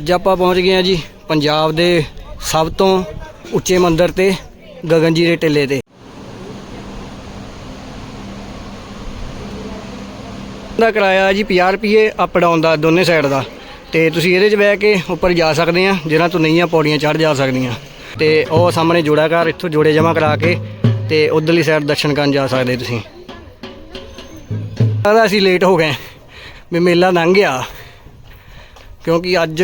ਅੱਜ ਆਪਾਂ ਪਹੁੰਚ ਗਏ ਆ ਜੀ ਪੰਜਾਬ ਦੇ ਸਭ ਤੋਂ ਉੱਚੇ ਮੰਦਿਰ ਤੇ ਗਗਨਜੀ ਦੇ ਟਿੱਲੇ ਤੇ। ਦਾ ਕਿਰਾਇਆ ਜੀ 50 ਰੁਪਏ ਅਪ ਡਾਊਨ ਦਾ, ਦੋਨੇ ਸਾਈਡ ਦਾ। ਤੇ ਤੁਸੀਂ ਇਹਦੇ 'ਚ ਬਹਿ ਕੇ ਉੱਪਰ ਜਾ ਸਕਦੇ ਆ ਜਿਹਨਾਂ ਤੋਂ ਨਹੀਂ ਆ ਪੌੜੀਆਂ ਚੜ੍ਹ ਜਾ ਸਕਦੀਆਂ। ਤੇ ਉਹ ਸਾਹਮਣੇ ਜੋੜਾ ਘਰ, ਇੱਥੋਂ ਜੋੜੇ ਜਮਾ ਕਰਾ ਕੇ ਤੇ ਉਧਰਲੀ ਸਾਈਡ ਦਰਸ਼ਨ ਕਰਨ ਜਾ ਸਕਦੇ ਤੁਸੀਂ। ਆਦਾ ਅਸੀਂ ਲੇਟ ਹੋ ਗਏ ਵੀ ਮੇਲਾ ਲੰਘ ਗਿਆ। ਕਿਉਂਕਿ ਅੱਜ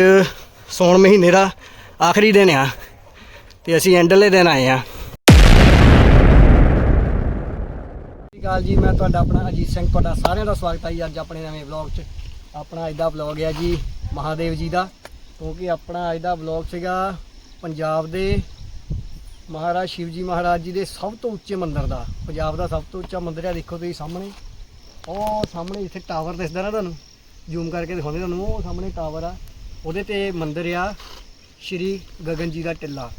ਸੌਣ ਮਹੀਨੇ ਦਾ ਆਖਰੀ ਦਿਨ ਆ ਤੇ ਅਸੀਂ ਐਂਡਲੇ ਦਿਨ ਆਏ ਆ। ਸਤਿ ਸ਼੍ਰੀ ਅਕਾਲ ਜੀ, ਮੈਂ ਤੁਹਾਡਾ ਆਪਣਾ ਅਜੀਤ ਸਿੰਘ, ਤੁਹਾਡਾ ਸਾਰਿਆਂ ਦਾ ਸਵਾਗਤ ਹੈ ਜੀ ਅੱਜ ਆਪਣੇ ਨਵੇਂ ਵਲੌਗ 'ਚ। ਆਪਣਾ ਅੱਜ ਦਾ ਵਲੌਗ ਹੈ ਜੀ ਮਹਾਦੇਵ ਜੀ ਦਾ, ਕਿਉਂਕਿ ਆਪਣਾ ਅੱਜ ਦਾ ਵਲੌਗ ਸੀਗਾ ਪੰਜਾਬ ਦੇ ਮਹਾਰਾਜ ਸ਼ਿਵ ਜੀ ਮਹਾਰਾਜ ਜੀ ਦੇ ਸਭ ਤੋਂ ਉੱਚੇ ਮੰਦਿਰ ਦਾ। ਪੰਜਾਬ ਦਾ ਸਭ ਤੋਂ ਉੱਚਾ ਮੰਦਿਰ ਆ, ਦੇਖੋ ਤੁਸੀਂ ਸਾਹਮਣੇ। ਉਹ ਸਾਹਮਣੇ ਇੱਥੇ ਟਾਵਰ ਦਿਸਦਾ ਨਾ ਤੁਹਾਨੂੰ। ਜ਼ੂਮ ਕਰਕੇ ਦਿਖਾਉਂਦੇ ਤੁਹਾਨੂੰ, ਉਹ ਸਾਹਮਣੇ ਟਾਵਰ ਆ। ਉਹਦੇ ਤੇ ਮੰਦਿਰ ਆ, ਸ਼੍ਰੀ ਗਗਨ ਜੀ ਦਾ ਟਿੱਲਾ।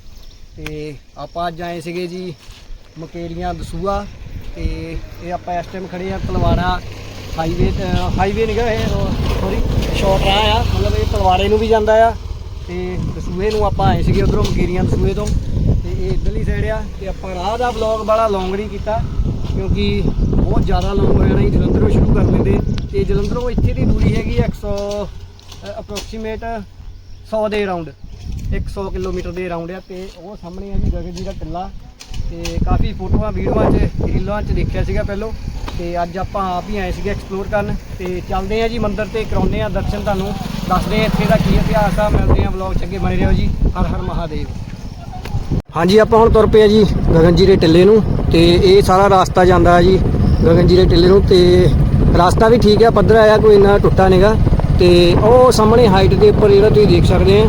ਤੇ ਆਪਾਂ ਅੱਜ ਆਏ ਸੀਗੇ ਜੀ ਮਕੇਰੀਆਂ ਦਸੂਆ। ਤੇ ਇਹ ਆਪਾਂ ਇਸ ਟਾਈਮ ਖੜੇ ਆ ਤਲਵਾੜਾ ਹਾਈਵੇ ਹਾਈਵੇ ਨਹੀਂ ਗਾ ਇਹ ਸੌਰੀ ਸ਼ਾਰਟ ਰਾਹ ਆ। ਮਤਲਬ ਇਹ ਤਲਵਾੜੇ ਨੂੰ ਵੀ ਜਾਂਦਾ ਆ। ਤੇ ਦਸੂਏ ਨੂੰ ਆਪਾਂ ਆਏ ਸੀਗੇ ਉਧਰੋਂ ਮਕੇਰੀਆਂ ਦਸੂਏ ਤੋਂ। ਤੇ ਇਹ ਇਧਰਲੀ ਸਾਈਡ ਆ। ਤੇ ਆਪਾਂ ਰਾਹ ਦਾ ਵਲੌਗ ਬੜਾ ਲੌਂਗ ਨਹੀਂ ਕੀਤਾ, ਕਿਉਂਕਿ ਬਹੁਤ ਜ਼ਿਆਦਾ ਲੌਂਗ ਹੋ ਜਾਣਾ ਸੀ ਜਲੰਧਰੋਂ ਸ਼ੁਰੂ ਕਰ ਲੈਂਦੇ ਤੇ ਜਲੰਧਰੋਂ ਇੱਥੇ ਦੀ ਦੂਰੀ ਹੈਗੀ 100 ਅਪਰੋਕਸੀਮੇਟ 100 ਦੇ ਅਰਾਊਂਡ 100 ਕਿਲੋਮੀਟਰ ਦੇ ਅਰਾਊਂਡ ਆ ਤੇ ਉਹ ਸਾਹਮਣੇ ਆ ਜੀ ਗਗਨ ਜੀ ਦਾ ਟਿੱਲਾ ਤੇ ਕਾਫੀ ਫੋਟੋਆਂ, ਵੀਡੀਓਆਂ 'ਚ, ਰੀਲਾਂ 'ਚ ਦੇਖਿਆ ਸੀਗਾ ਪਹਿਲੋਂ ਤੇ ਅੱਜ ਆਪਾਂ ਆਪ ਹੀ ਆਏ ਸੀਗੇ ਐਕਸਪਲੋਰ ਕਰਨ ਤੇ ਚੱਲਦੇ ਆ ਜੀ ਮੰਦਿਰ ਤੇ ਕਰਾਉਂਦੇ ਆ ਦਰਸ਼ਨ ਤੁਹਾਨੂੰ, ਦੱਸਦੇ ਆ ਇੱਥੇ ਦਾ ਕੀ ਇਤਿਹਾਸ ਆ, ਮਿਲਦੇ ਆ ਵਲੌਗ 'ਚ ਅੱਗੇ, ਬਣੇ ਰਹੋ ਜੀ, ਹਰ ਹਰ ਮਹਾਦੇਵ। ਹਾਂਜੀ, ਆਪਾਂ ਹੁਣ ਤੁਰ ਪਏ ਆ ਜੀ ਗਗਨ ਜੀ ਦੇ ਟਿੱਲੇ ਨੂੰ ਤੇ ਇਹ ਸਾਰਾ ਰਾਸਤਾ ਜਾਂਦਾ ਹੈ ਜੀ ਗਗਨ ਜੀ ਦੇ ਟਿੱਲੇ ਨੂੰ ਤੇ ਰਸਤਾ ਵੀ ਠੀਕ ਹੈ ਪੱਧਰਾ ਆ ਕੋਈ ਇੰਨਾ ਟੁੱਟਾ ਨਹੀਂਗਾ ਤੇ ਉਹ ਸਾਹਮਣੇ ਹਾਈਟ ਦੇ ਉੱਪਰ ਜਿਹੜਾ ਤੁਸੀਂ ਦੇਖ ਸਕਦੇ ਆ,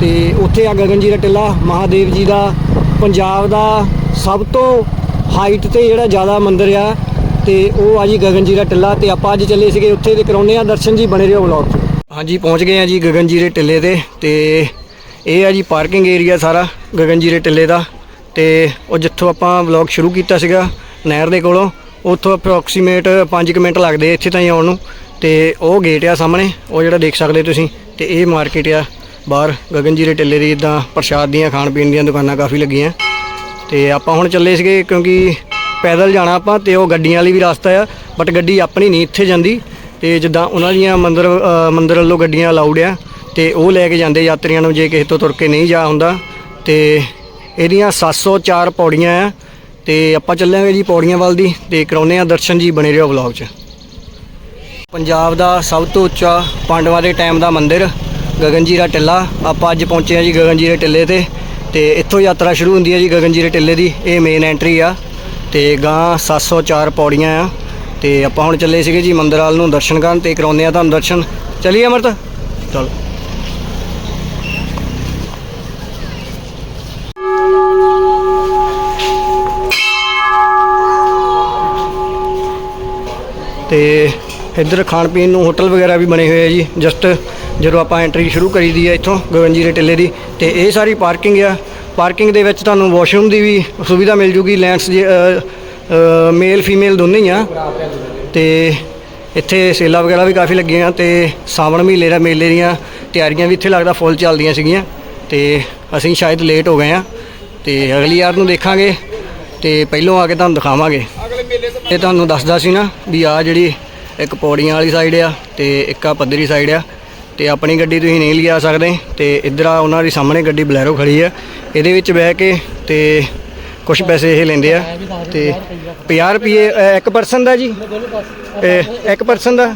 ਤੇ ਉੱਥੇ ਆ ਗਗਨ ਜੀ ਦਾ ਟਿੱਲਾ, ਮਹਾਦੇਵ ਜੀ ਦਾ, ਪੰਜਾਬ ਦਾ ਸਭ ਤੋਂ ਹਾਈਟ ਤੇ ਜਿਹੜਾ ਜ਼ਿਆਦਾ ਮੰਦਿਰ ਆ, ਤੇ ਉਹ ਆ ਜੀ ਗਗਨ ਜੀ ਦਾ ਟਿੱਲਾ, ਤੇ ਆਪਾਂ ਅੱਜ ਚੱਲੇ ਸੀਗੇ ਉੱਥੇ ਦੇ ਕਰਾਉਨੇ ਆ ਦਰਸ਼ਨ ਜੀ, ਬਣੇ ਰਹੋ ਵਲੌਗ 'ਚ। ਹਾਂਜੀ, ਪਹੁੰਚ ਗਏ ਆ ਜੀ ਗਗਨ ਜੀ ਦੇ ਟਿੱਲੇ ਤੇ ਤੇ ਇਹ ਆ ਜੀ ਪਾਰਕਿੰਗ ਏਰੀਆ ਸਾਰਾ ਗਗਨ ਜੀ ਦੇ ਟਿੱਲੇ ਦਾ, ਤੇ ਉਹ ਜਿੱਥੋਂ ਆਪਾਂ ਵਲੌਗ ਸ਼ੁਰੂ ਕੀਤਾ ਸੀਗਾ ਨਹਿਰ ਦੇ ਕੋਲੋਂ ਉੱਥੋਂ ਅਪਰੋਕਸੀਮੇਟ 5 ਮਿੰਟ ਲੱਗਦੇ ਇੱਥੇ ਤਾਈਂ ਆਉਣ ਨੂੰ। ਤੇ ਉਹ ਗੇਟ ਆ ਸਾਹਮਣੇ, ਉਹ ਜਿਹੜਾ ਦੇਖ ਸਕਦੇ ਤੁਸੀਂ, ਤੇ ਇਹ ਮਾਰਕੀਟ ਆ। ਬਾਹਰ ਗਗਨ ਜੀ ਦੇ ਟਿੱਲੇ ਦੀ ਇਦਾਂ ਪ੍ਰਸ਼ਾਦ ਦੀਆਂ, ਖਾਣ ਪੀਣ ਦੀਆਂ ਦੁਕਾਨਾਂ ਕਾਫੀ ਲੱਗੀਆਂ। ਤੇ ਆਪਾਂ ਹੁਣ ਚੱਲੇ ਸੀਗੇ ਕਿਉਂਕਿ ਪੈਦਲ ਜਾਣਾ ਆਪਾਂ, ਤੇ ਉਹ ਗੱਡੀਆਂ ਵਾਲੀ ਵੀ ਰਸਤਾ ਆ ਬਟ ਗੱਡੀ ਆਪਣੀ ਨਹੀਂ ਇੱਥੇ ਜਾਂਦੀ। ਤੇ ਜਿੱਦਾਂ ਉਹਨਾਂ ਦੀਆਂ ਮੰਦਰ ਮੰਦਰ ਵੱਲੋਂ ਗੱਡੀਆਂ ਅਲਾਉਡ ਆ, ਤੇ ਉਹ ਲੈ ਕੇ ਜਾਂਦੇ ਯਾਤਰੀਆਂ ਨੂੰ ਜੇ ਕਿਸੇ ਤੋਂ ਤੁਰ ਕੇ ਨਹੀਂ ਜਾ ਹੁੰਦਾ। ਤੇ ਇਹਦੀਆਂ 704 ਪੌੜੀਆਂ ਆ ਤੇ ਆਪਾਂ ਚੱਲਾਂਗੇ ਜੀ ਪੌੜੀਆਂ ਵੱਲ ਦੀ ਤੇ ਕਰਾਉਨੇ ਆ ਦਰਸ਼ਨ ਜੀ ਬਣੇ ਰਹੋ ਵਲੌਗ 'ਚ। ਪੰਜਾਬ ਦਾ ਸਭ ਤੋਂ ਉੱਚਾ ਪਾਂਡਵਾਂ ਦੇ ਟਾਈਮ ਦਾ ਮੰਦਿਰ, ਗਗਨ ਦਾ ਟਿੱਲਾ। ਆਪਾਂ ਅੱਜ ਪਹੁੰਚੇ ਆ ਜੀ ਗਗਨ ਦੇ ਟਿੱਲੇ ਤੇ ਤੇ ਇੱਥੋਂ ਯਾਤਰਾ ਸ਼ੁਰੂ ਹੁੰਦੀ ਹੈ ਜੀ ਗਗਨ ਦੇ ਟਿੱਲੇ ਦੀ। ਇਹ ਮੇਨ ਐਂਟਰੀ ਆ ਤੇ ਗਾਂ 704 ਪੌੜੀਆਂ ਆ ਤੇ ਆਪਾਂ ਹੁਣ ਚੱਲੇ ਸੀਗੇ ਜੀ ਮੰਦਿਰ ਵਾਲ ਨੂੰ ਦਰਸ਼ਨ ਕਰਨ ਤੇ ਕਰਾਉਂਦੇ ਆ ਤੁਹਾਨੂੰ ਦਰਸ਼ਨ। ਚਲਿਏ ਅਮਰਤ? ਚਲੋ। ਤੇ ਇੱਧਰ ਖਾਣ ਪੀਣ ਨੂੰ ਹੋਟਲ ਵਗੈਰਾ ਵੀ ਬਣੇ ਹੋਏ ਆ ਜੀ ਜਸਟ ਜਦੋਂ ਆਪਾਂ ਐਂਟਰੀ ਸ਼ੁਰੂ ਕਰੀ ਦੀ ਆ ਇੱਥੋਂ ਗਗਨ ਦੇ ਟਿੱਲੇ ਦੀ, ਤੇ ਇਹ ਸਾਰੀ ਪਾਰਕਿੰਗ ਆ। ਪਾਰਕਿੰਗ ਦੇ ਵਿੱਚ ਤੁਹਾਨੂੰ ਵਾਸ਼ਰੂਮ ਦੀ ਵੀ ਸੁਵਿਧਾ ਮਿਲ ਜੂਗੀ ਲੈਂਡਸ ਮੇਲ ਫੀਮੇਲ ਦੋਨੇ ਹੀ ਆ। ਤੇ ਇੱਥੇ ਸੇਲਾ ਵਗੈਰਾ ਵੀ ਕਾਫੀ ਲੱਗੀਆਂ ਆ ਤੇ ਸਾਵਣ ਮਹੀਨੇ ਦਾ ਮੇਲੇ ਦੀਆਂ ਤਿਆਰੀਆਂ ਵੀ ਇੱਥੇ ਲੱਗਦਾ ਫੁੱਲ ਚੱਲਦੀਆਂ ਸੀਗੀਆਂ, ਤੇ ਅਸੀਂ ਸ਼ਾਇਦ ਲੇਟ ਹੋ ਗਏ ਆ, ਤੇ ਅਗਲੀ ਯਾਰ ਨੂੰ ਦੇਖਾਂਗੇ, ਤੇ ਪਹਿਲੋਂ ਆ ਕੇ ਤੁਹਾਨੂੰ ਦਿਖਾਵਾਂਗੇ। ਇਹ ਤੁਹਾਨੂੰ ਦੱਸਦਾ ਸੀ ਨਾ ਵੀ ਆ ਜਿਹੜੀ ਇੱਕ ਪੌੜੀਆਂ ਵਾਲੀ ਸਾਈਡ ਆ ਤੇ ਇੱਕ ਆ ਪੱਧਰੀ ਸਾਈਡ ਆ ਤੇ ਆਪਣੀ ਗੱਡੀ ਤੁਸੀਂ ਨਹੀਂ ਲਿਆ ਸਕਦੇ ਤੇ ਇੱਧਰ ਆ ਉਹਨਾਂ ਦੀ ਸਾਹਮਣੇ ਗੱਡੀ ਬਲੈਰੋ ਖੜੀ ਆ। ਇਹਦੇ ਵਿੱਚ ਬਹਿ ਕੇ ਤੇ ਕੁਝ ਪੈਸੇ ਇਹ ਲੈਂਦੇ ਆ ਤੇ 50 ਰੁਪਏ ਇੱਕ ਪਰਸਨ ਦਾ ਜੀ? ਇੱਕ ਪਰਸਨ ਦਾ?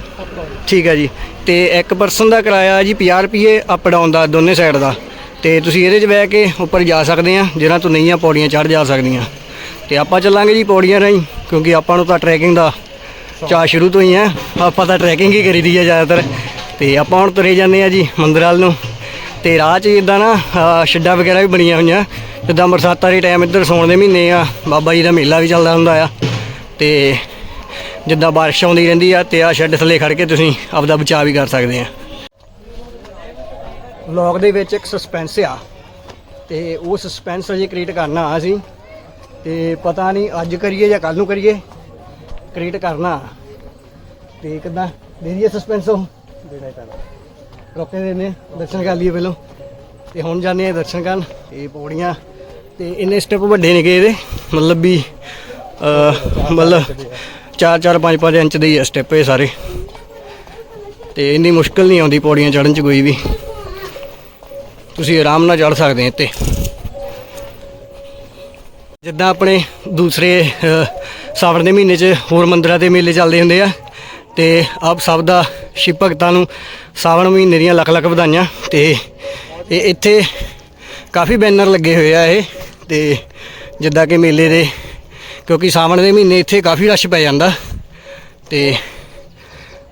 ਠੀਕ ਆ ਜੀ। ਤੇ ਇੱਕ ਪਰਸਨ ਦਾ ਕਿਰਾਇਆ ਜੀ 50 ਰੁਪਏ ਅਪ ਡਾਊਨ ਦਾ ਦੋਨੇ ਸਾਈਡ ਦਾ। ਤੇ ਤੁਸੀਂ ਇਹਦੇ 'ਚ ਬਹਿ ਕੇ ਉੱਪਰ ਜਾ ਸਕਦੇ ਆ ਜਿਹਨਾਂ ਤੋਂ ਨਹੀਂ ਆ ਪੌੜੀਆਂ ਚੜ੍ਹ ਜਾ ਸਕਦੀਆਂ। ਤੇ ਆਪਾਂ ਚੱਲਾਂਗੇ ਜੀ ਪੌੜੀਆਂ ਰਾਹੀਂ। ਕਿਉਂਕਿ ਆਪਾਂ ਨੂੰ ਤਾਂ ਟਰੈਕਿੰਗ ਦਾ ਚਾਹ ਸ਼ੁਰੂ ਤੋਂ ਹੀ ਹੈ। ਆਪਾਂ ਤਾਂ ਟਰੈਕਿੰਗ ਹੀ ਕਰੀਦੀ ਆ ਜ਼ਿਆਦਾਤਰ। ਤੇ ਆਪਾਂ ਹੁਣ ਤੁਰੇ ਜਾਂਦੇ ਆ ਜੀ ਮੰਦਰ ਵੱਲ ਨੂੰ। ਤੇ ਰਾਹ 'ਚ ਇਦਾਂ ਨਾ ਅਹ, ਵਗੈਰਾ ਵੀ ਬਣੀਆਂ ਹੋਈਆਂ। ਜਿੱਦਾਂ ਬਰਸਾਤਾਂ ਦੇ ਟਾਈਮ ਇੱਧਰ ਸੌਣ ਦੇ ਮਹੀਨੇ ਆ ਬਾਬਾ ਜੀ ਦਾ ਮੇਲਾ ਵੀ ਚੱਲਦਾ ਹੁੰਦਾ ਆ। ਤੇ ਜਿੱਦਾਂ ਬਾਰਿਸ਼ ਆਉਂਦੀ ਰਹਿੰਦੀ ਆ ਤੇ ਆ ਸ਼ੈੱਡ ਥੱਲੇ ਖੜ ਕੇ ਤੁਸੀਂ ਆਪਦਾ ਬਚਾਅ ਵੀ ਕਰ ਸਕਦੇ ਆ। ਵਲੌਗ ਦੇ ਵਿੱਚ ਇੱਕ ਸਸਪੈਂਸ ਆ। ਤੇ ਉਹ ਸਸਪੈਂਸ ਅਜੇ ਕ੍ਰੀਏਟ ਕਰਨਾ ਆ ਅਸੀਂ। ਤੇ ਪਤਾ ਨਹੀਂ ਅੱਜ ਕਰੀਏ ਜਾਂ ਕੱਲ ਨੂੰ ਕਰੀਏ। ਕ੍ਰੀਏਟ ਕਰਨਾ। ਤੇ ਕਿਦਾਂ? ਦੇ ਦਈਏ ਸਸਪੈਂਸ ਉਹ। ਦੇਣਾ ਹੀ ਪੈਣਾ ਰੋਕੇ ਦੇ ਦਰਸ਼ਨ ਕਰ ਲਈਏ ਪਹਿਲਾਂ। ਤੇ ਹੁਣ ਜਾਂਦੇ ਆ ਦਰਸ਼ਨ ਕਰਨ। ਇਹ ਪੌੜੀਆਂ। ਤੇ ਇੰਨੇ ਸਟੈਪ ਵੱਡੇ ਨੇ ਗਏ ਇਹਦੇ। ਮਤਲਬ ਵੀ ਮਤਲਬ 4 4 5 5 ਇੰਚ ਦੇ ਹੀ ਸਟੈਪ ਇਹ ਸਾਰੇ। ਤੇ ਇੰਨੀ ਮੁਸ਼ਕਲ ਨਹੀਂ ਆਉਂਦੀ ਪੌੜੀਆਂ ਚੜਨ ਚ ਕੋਈ ਵੀ। ਤੁਸੀਂ ਆਰਾਮ ਨਾਲ ਚੜ ਸਕਦੇ ਆ ਇੱਥੇ। ਜਿੱਦਾਂ ਆਪਣੇ ਦੂਸਰੇ ਸਾਵਣ ਦੇ ਮਹੀਨੇ 'ਚ ਹੋਰ ਮੰਦਰਾਂ ਤੇ ਮੇਲੇ ਚੱਲਦੇ ਹੁੰਦੇ ਆ ਤੇ ਆਪ ਸਭ ਦਾ ਸ਼ਿਵ ਭਗਤਾਂ ਨੂੰ ਸਾਵਣ ਮਹੀਨੇ ਦੀਆਂ ਲੱਖ ਲੱਖ ਵਧਾਈਆਂ ਤੇ ਇਹ ਇੱਥੇ ਕਾਫੀ ਬੈਨਰ ਲੱਗੇ ਹੋਏ ਆ ਇਹ ਤੇ ਜਿੱਦਾਂ ਕਿ ਮੇਲੇ ਦੇ, ਕਿਉਂਕਿ ਸਾਵਣ ਦੇ ਮਹੀਨੇ ਇੱਥੇ ਕਾਫੀ ਰਸ਼ ਪੈ ਜਾਂਦਾ ਤੇ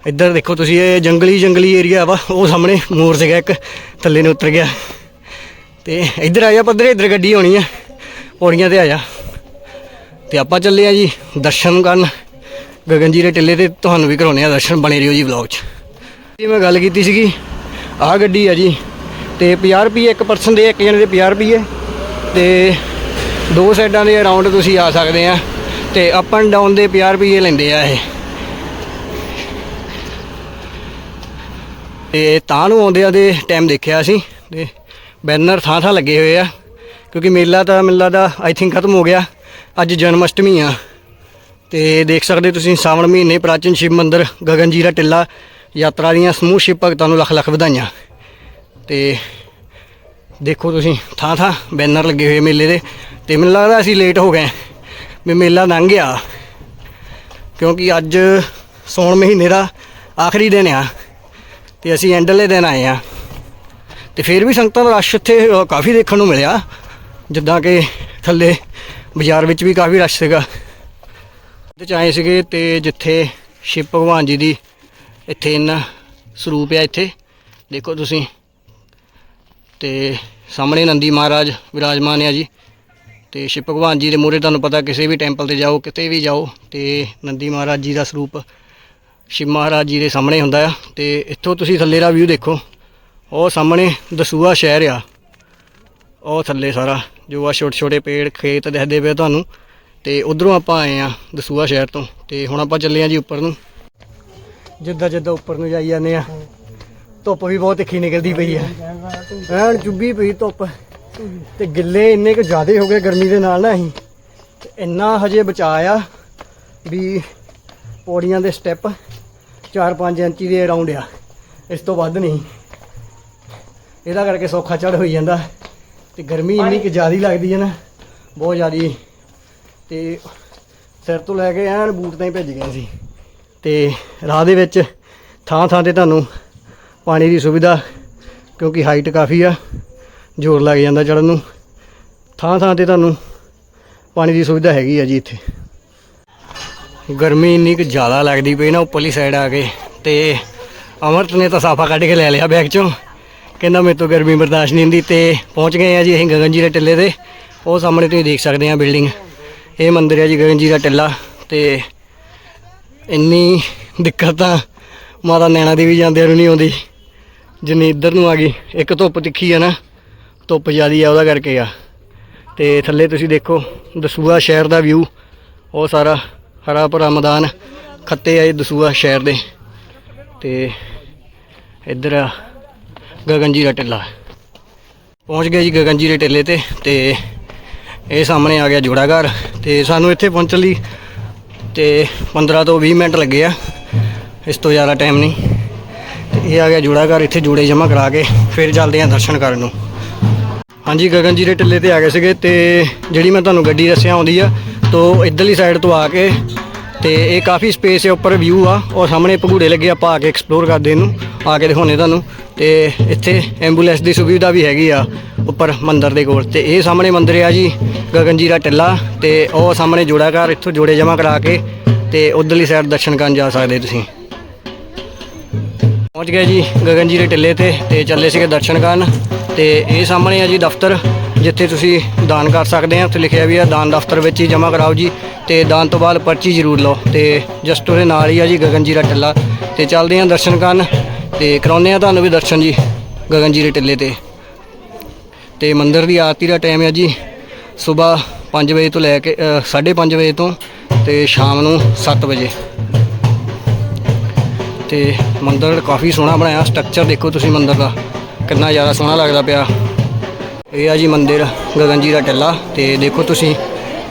ਇੱਧਰ ਦੇਖੋ ਤੁਸੀਂ ਇਹ ਜੰਗਲੀ ਜੰਗਲੀ ਏਰੀਆ ਵਾ, ਉਹ ਸਾਹਮਣੇ ਮੋਰ ਸੀਗਾ ਇੱਕ, ਥੱਲੇ ਨੂੰ ਉਤਰ ਗਿਆ ਤੇ ਇੱਧਰ ਆ ਜਾ ਪੱਧਰੇ ਇੱਧਰ ਗੱਡੀ ਹੋਣੀ ਆ। ਪੌੜੀਆਂ ਤੇ ਆ ਜਾ। ਤੇ ਆਪਾਂ ਚੱਲੇ ਆ ਜੀ ਦਰਸ਼ਨ ਕਰਨ। ਗਗਨ ਜੀ ਦੇ ਟਿੱਲੇ ਤੇ ਤੁਹਾਨੂੰ ਵੀ ਕਰਾਉਣੇ ਆ ਦਰਸ਼ਨ ਬਣੇ ਰਹੋ ਜੀ ਵਲੌਗ 'ਚ। ਜੀ ਮੈਂ ਗੱਲ ਕੀਤੀ ਸੀਗੀ, ਆਹ ਗੱਡੀ ਆ ਜੀ। ਤੇ 50 ਰੁਪਏ ਇੱਕ ਪਰਸਨ ਦੇ, ਇੱਕ ਜਣੇ ਦੇ 50 ਰੁਪਏ। ਤੇ ਦੋ ਸਾਈਡਾਂ ਦੇ ਅਰਾਊਂਡ ਤੁਸੀਂ ਆ ਸਕਦੇ ਆ। ਤੇ ਅਪ ਐਂਡ ਡਾਊਨ ਦੇ 50 ਰੁਪਏ ਲੈਂਦੇ ਆ ਇਹ। ਤੇ ਤਾਂ ਨੂੰ ਆਉਂਦਿਆਂ ਦੇ ਟਾਈਮ ਦੇਖਿਆ ਸੀ। ਤੇ ਬੈਨਰ ਥਾਂ ਥਾਂ ਲੱਗੇ ਹੋਏ ਆ। ਕਿਉਂਕਿ ਮੇਲਾ ਤਾਂ ਮੈਨੂੰ ਲੱਗਦਾ ਆਈ ਥਿੰਕ ਖਤਮ ਹੋ ਗਿਆ। ਅੱਜ ਜਨਮ ਅਸ਼ਟਮੀ ਆ। ਤੇ ਦੇਖ ਸਕਦੇ ਤੁਸੀਂ ਸਾਵਣ ਮਹੀਨੇ, ਪ੍ਰਾਚੀਨ ਸ਼ਿਵ ਮੰਦਿਰ ਗਗਨਜੀਰਾ ਟਿੱਲਾ, ਯਾਤਰਾ ਦੀਆਂ ਸਮੂਹ ਸ਼ਿਵ ਭਗਤਾਂ ਨੂੰ ਲੱਖ ਲੱਖ ਵਧਾਈਆਂ। ਤੇ ਦੇਖੋ ਤੁਸੀਂ, ਥਾਂ ਥਾਂ ਬੈਨਰ ਲੱਗੇ ਹੋਏ ਮੇਲੇ ਦੇ। ਤੇ ਮੈਨੂੰ ਲੱਗਦਾ ਅਸੀਂ ਲੇਟ ਹੋ ਗਏ ਵੀ ਮੇਲਾ ਲੰਘ ਗਿਆ। ਕਿਉਂਕਿ ਅੱਜ ਸੌਣ ਮਹੀਨੇ ਦਾ ਆਖਰੀ ਦਿਨ ਆ। ਤੇ ਅਸੀਂ ਐਂਡਲੇ ਦਿਨ ਆਏ ਆ ਤੇ ਫਿਰ ਵੀ ਸੰਗਤਾਂ ਦਾ ਰਸ਼ ਇੱਥੇ ਕਾਫੀ ਦੇਖਣ ਨੂੰ ਮਿਲਿਆ। ਜਿੱਦਾਂ ਕਿ ਥੱਲੇ ਬਾਜ਼ਾਰ ਵਿੱਚ ਵੀ ਕਾਫੀ ਰਸ਼ ਸੀਗਾ। ਤੇ ਚ ਆਏ ਸੀਗੇ ਤੇ ਜਿੱਥੇ ਸ਼ਿਵ ਭਗਵਾਨ ਜੀ ਦੀ ਇੱਥੇ ਇਹਨਾਂ ਸਰੂਪ ਆ ਇੱਥੇ, ਦੇਖੋ ਤੁਸੀਂ। ਤੇ ਸਾਹਮਣੇ ਨੰਦੀ ਮਹਾਰਾਜ ਵਿਰਾਜਮਾਨ ਆ ਜੀ। ਤੇ ਸ਼ਿਵ ਭਗਵਾਨ ਜੀ ਦੇ ਮੂਹਰੇ ਤੁਹਾਨੂੰ ਪਤਾ ਕਿਸੇ ਵੀ ਟੈਂਪਲ ਤੇ ਜਾਓ, ਕਿਤੇ ਵੀ ਜਾਓ, ਤੇ ਨੰਦੀ ਮਹਾਰਾਜ ਜੀ ਦਾ ਸਰੂਪ ਸ਼ਿਵ ਮਹਾਰਾਜ ਜੀ ਦੇ ਸਾਹਮਣੇ ਹੁੰਦਾ ਆ। ਤੇ ਇੱਥੋਂ ਤੁਸੀਂ ਥੱਲੇ ਦਾ ਵਿਊ ਦੇਖੋ, ਉਹ ਸਾਹਮਣੇ ਦਸੂਆ ਸ਼ਹਿਰ ਆ। ਉਹ ਥੱਲੇ ਸਾਰਾ, ਜੋ ਆ ਛੋਟੇ ਛੋਟੇ ਪੇੜ ਖੇਤ ਦਿਖਦੇ ਪਏ ਤੁਹਾਨੂੰ, ਤੇ ਉਧਰੋਂ ਆਪਾਂ ਆਏ ਆ ਦਸੂਆ ਸ਼ਹਿਰ ਤੋਂ, ਤੇ ਹੁਣ ਆਪਾਂ ਚੱਲੇ ਆ ਜੀ ਉੱਪਰ ਨੂੰ। ਜਿੱਦਾਂ ਜਿੱਦਾਂ ਉੱਪਰ ਨੂੰ ਜਾਈ ਜਾਂਦੇ ਆ। ਧੁੱਪ ਵੀ ਬਹੁਤ ਤਿੱਖੀ ਨਿਕਲਦੀ ਪਈ ਆ। ਐਨ ਚੁੱਭੀ ਪਈ ਧੁੱਪ। ਤੇ ਗਿੱਲੇ ਇੰਨੇ ਕੁ ਜ਼ਿਆਦੇ ਹੋ ਗਏ ਗਰਮੀ ਦੇ ਨਾਲ ਨਾ ਅਸੀਂ। ਇੰਨਾ ਹਜੇ ਬਚਾਇਆ ਵੀ ਪੌੜੀਆਂ ਦੇ ਸਟੈਪ 4-5 ਇੰਚੀ ਦੇ ਅਰਾਊਂਡ ਆ। ਇਸ ਤੋਂ ਵੱਧ ਨਹੀਂ। ਇਹਦਾ ਕਰਕੇ ਸੌਖਾ ਚੜ ਹੋਈ ਜਾਂਦਾ। ਤੇ ਗਰਮੀ ਇੰਨੀ ਕਿ ਜ਼ਿਆਦੀ ਲੱਗਦੀ ਹੈ ਨਾ, ਬਹੁਤ ਜ਼ਿਆਦੀ। ਤੇ ਸਿਰ ਤੋਂ ਲੈ ਕੇ ਐਨ ਬੂਟ ਤਾਈਂ ਭਿੱਜ ਗਏ ਸੀ। ਤੇ ਰਾਹ ਦੇ ਵਿੱਚ ਥਾਂ ਥਾਂ ਤੇ ਤੁਹਾਨੂੰ ਪਾਣੀ ਦੀ ਸੁਵਿਧਾ, ਕਿਉਂਕਿ ਹਾਈਟ ਕਾਫੀ ਆ, ਜ਼ੋਰ ਲੱਗ ਜਾਂਦਾ ਚੜਨ ਨੂੰ। ਥਾਂ ਥਾਂ ਤੇ ਤੁਹਾਨੂੰ ਪਾਣੀ ਦੀ ਸੁਵਿਧਾ ਹੈਗੀ ਆ ਜੀ ਇੱਥੇ। ਗਰਮੀ ਇੰਨੀ ਕੁ ਜ਼ਿਆਦਾ ਲੱਗਦੀ ਪਈ ਨਾ ਉੱਪਰਲੀ ਸਾਈਡ ਆ ਕੇ, ਤੇ ਅਮਰਤ ਨੇ ਤਾਂ ਸਾਫਾ ਕੱਢ ਕੇ ਲੈ ਲਿਆ ਬੈਗ ਚੋਂ। ਕਹਿੰਦਾ ਮੇਰੇ ਤੋਂ ਗਰਮੀ ਬਰਦਾਸ਼ਤ ਨਹੀਂ ਹੁੰਦੀ ਤੇ ਪਹੁੰਚ ਗਏ ਆ ਜੀ ਅਸੀਂ ਗਗਨ ਜੀ ਦੇ ਟਿੱਲੇ ਤੇ ਉਹ ਸਾਹਮਣੇ ਤੁਸੀਂ ਦੇਖ ਸਕਦੇ ਆ ਬਿਲਡਿੰਗ। ਇਹ ਮੰਦਿਰ ਹੈ ਜੀ ਗਗਨ ਜੀ ਦਾ ਟਿੱਲਾ ਤੇ ਇੰਨੀ ਦਿੱਕਤ ਤਾਂ ਮਾਤਾ ਨੈਣਾ ਦੇਵੀ ਜਾਂਦਿਆਂ ਨੂੰ ਨਹੀਂ ਆਉਂਦੀ। ਜਿੰਨੀ ਇੱਧਰ ਨੂੰ ਆ ਗਈ, ਇੱਕ ਧੁੱਪ ਤਿੱਖੀ ਆ ਨਾ, ਧੁੱਪ ਜ਼ਿਆਦੀ ਆ ਉਹਦਾ ਕਰਕੇ ਆ। ਤੇ ਥੱਲੇ ਤੁਸੀਂ ਦੇਖੋ ਦਸੂਆ ਸ਼ਹਿਰ ਦਾ ਵਿਊ ਉਹ ਸਾਰਾ ਹਰਾ ਭਰਾ ਮੈਦਾਨ, ਖੱਤੇ ਆ ਇਹ ਦਸੂਆ ਸ਼ਹਿਰ ਦੇ। ਤੇ ਇੱਧਰ ਆ ਗਗਨ ਜੀ ਦਾ ਟਿੱਲਾ। ਪਹੁੰਚ ਗਏ ਜੀ ਗਗਨ ਜੀ ਦੇ ਟਿੱਲੇ ਤੇ ਤੇ ਇਹ ਸਾਹਮਣੇ ਆ ਗਿਆ ਜੋੜਾ ਘਰ ਤੇ ਸਾਨੂੰ ਇੱਥੇ ਪਹੁੰਚਣ ਲਈ ਤੇ 15 ਤੋਂ 20 ਮਿੰਟ ਲੱਗੇ ਆ। ਇਸ ਤੋਂ ਜ਼ਿਆਦਾ ਟਾਈਮ ਨਹੀਂ। ਤੇ ਇਹ ਆ ਗਿਆ ਜੋੜਾ ਘਰ ਇੱਥੇ ਜੋੜੇ ਜਮ੍ਹਾਂ ਕਰਾ ਕੇ ਫਿਰ ਚੱਲਦੇ ਆ ਦਰਸ਼ਨ ਕਰਨ ਨੂੰ। ਹਾਂਜੀ, ਗਗਨ ਜੀ ਦੇ ਟਿੱਲੇ ਤੇ ਆ ਗਏ ਸੀਗੇ ਤੇ ਜਿਹੜੀ ਮੈਂ ਤੁਹਾਨੂੰ ਗੱਡੀ ਦੱਸਿਆ ਆਉਂਦੀ ਆ, ਤੋਂ ਇੱਧਰਲੀ ਸਾਈਡ ਤੋਂ ਆ ਕੇ ਤੇ ਇਹ ਕਾਫੀ ਸਪੇਸ ਹੈ ਉੱਪਰ ਵਿਊ ਆ ਔਰ ਸਾਹਮਣੇ ਭਗੂੜੇ ਲੱਗੇ ਆਪਾਂ ਆ ਕੇ ਐਕਸਪਲੋਰ ਕਰਦੇ ਇਹਨੂੰ। ਆ ਕੇ ਦਿਖਾਉਣੇ ਤੁਹਾਨੂੰ। ਤੇ ਇੱਥੇ ਐਂਬੂਲੈਂਸ ਦੀ ਸੁਵਿਧਾ ਵੀ ਹੈਗੀ ਆ ਉੱਪਰ ਮੰਦਿਰ ਦੇ ਕੋਲ। ਤੇ ਇਹ ਸਾਹਮਣੇ ਮੰਦਿਰ ਆ ਜੀ, ਗਗਨ ਜੀ ਦਾ ਟਿੱਲਾ। ਤੇ ਉਹ ਸਾਹਮਣੇ ਜੋੜਾ ਘਰ, ਇੱਥੋਂ ਜੋੜੇ ਜਮ੍ਹਾਂ ਕਰਾ ਕੇ ਤੇ ਉਧਰਲੀ ਸਾਈਡ ਦਰਸ਼ਨ ਕਰਨ ਜਾ ਸਕਦੇ ਤੁਸੀਂ। ਪਹੁੰਚ ਗਏ ਜੀ ਗਗਨ ਜੀ ਦੇ ਟਿੱਲੇ ਤੇ ਤੇ ਚੱਲੇ ਸੀਗੇ ਦਰਸ਼ਨ ਕਰਨ। ਤੇ ਇਹ ਸਾਹਮਣੇ ਆ ਜੀ ਦਫ਼ਤਰ, ਜਿੱਥੇ ਤੁਸੀਂ ਦਾਨ ਕਰ ਸਕਦੇ ਆ। ਉੱਥੇ ਲਿਖਿਆ ਵੀ ਆ, ਦਾਨ ਦਫ਼ਤਰ ਵਿੱਚ ਹੀ ਜਮ੍ਹਾਂ ਕਰਾਓ ਜੀ। ਤੇ ਦਾਨ ਤੋਂ ਬਾਅਦ ਪਰਚੀ ਜ਼ਰੂਰ ਲਓ। ਤੇ ਜਸਟ ਉਹਦੇ ਨਾਲ ਹੀ ਆ ਜੀ ਗਗਨ ਜੀ ਦਾ ਟਿੱਲਾ। ਤੇ ਚੱਲਦੇ ਆ ਦਰਸ਼ਨ ਕਰਨ। ਤੇ ਕਰਾਉਂਦੇ ਆ ਤੁਹਾਨੂੰ ਵੀ ਦਰਸ਼ਨ ਜੀ, ਗਗਨ ਜੀ ਦੇ ਟਿੱਲੇ ਤੇ। ਤੇ ਮੰਦਿਰ ਦੀ ਆਰਤੀ ਦਾ ਟਾਈਮ ਹੈ ਜੀ, ਸਵੇਰ 5 ਵਜੇ ਤੋਂ ਲੈ ਕੇ 5:30 ਵਜੇ ਤੋਂ ਤੇ ਸ਼ਾਮ ਨੂੰ 7 ਵਜੇ। ਤੇ ਮੰਦਿਰ ਕਾਫੀ ਸੋਹਣਾ ਬਣਾਇਆ ਸਟਰਕਚਰ ਦੇਖੋ ਤੁਸੀਂ ਮੰਦਿਰ ਦਾ, ਕਿੰਨਾ ਜ਼ਿਆਦਾ ਸੋਹਣਾ ਲੱਗਦਾ ਪਿਆ। ਇਹ ਆ ਜੀ ਮੰਦਿਰ, ਗਗਨ ਜੀ ਦਾ ਟਿੱਲਾ, ਤੇ ਦੇਖੋ ਤੁਸੀਂ,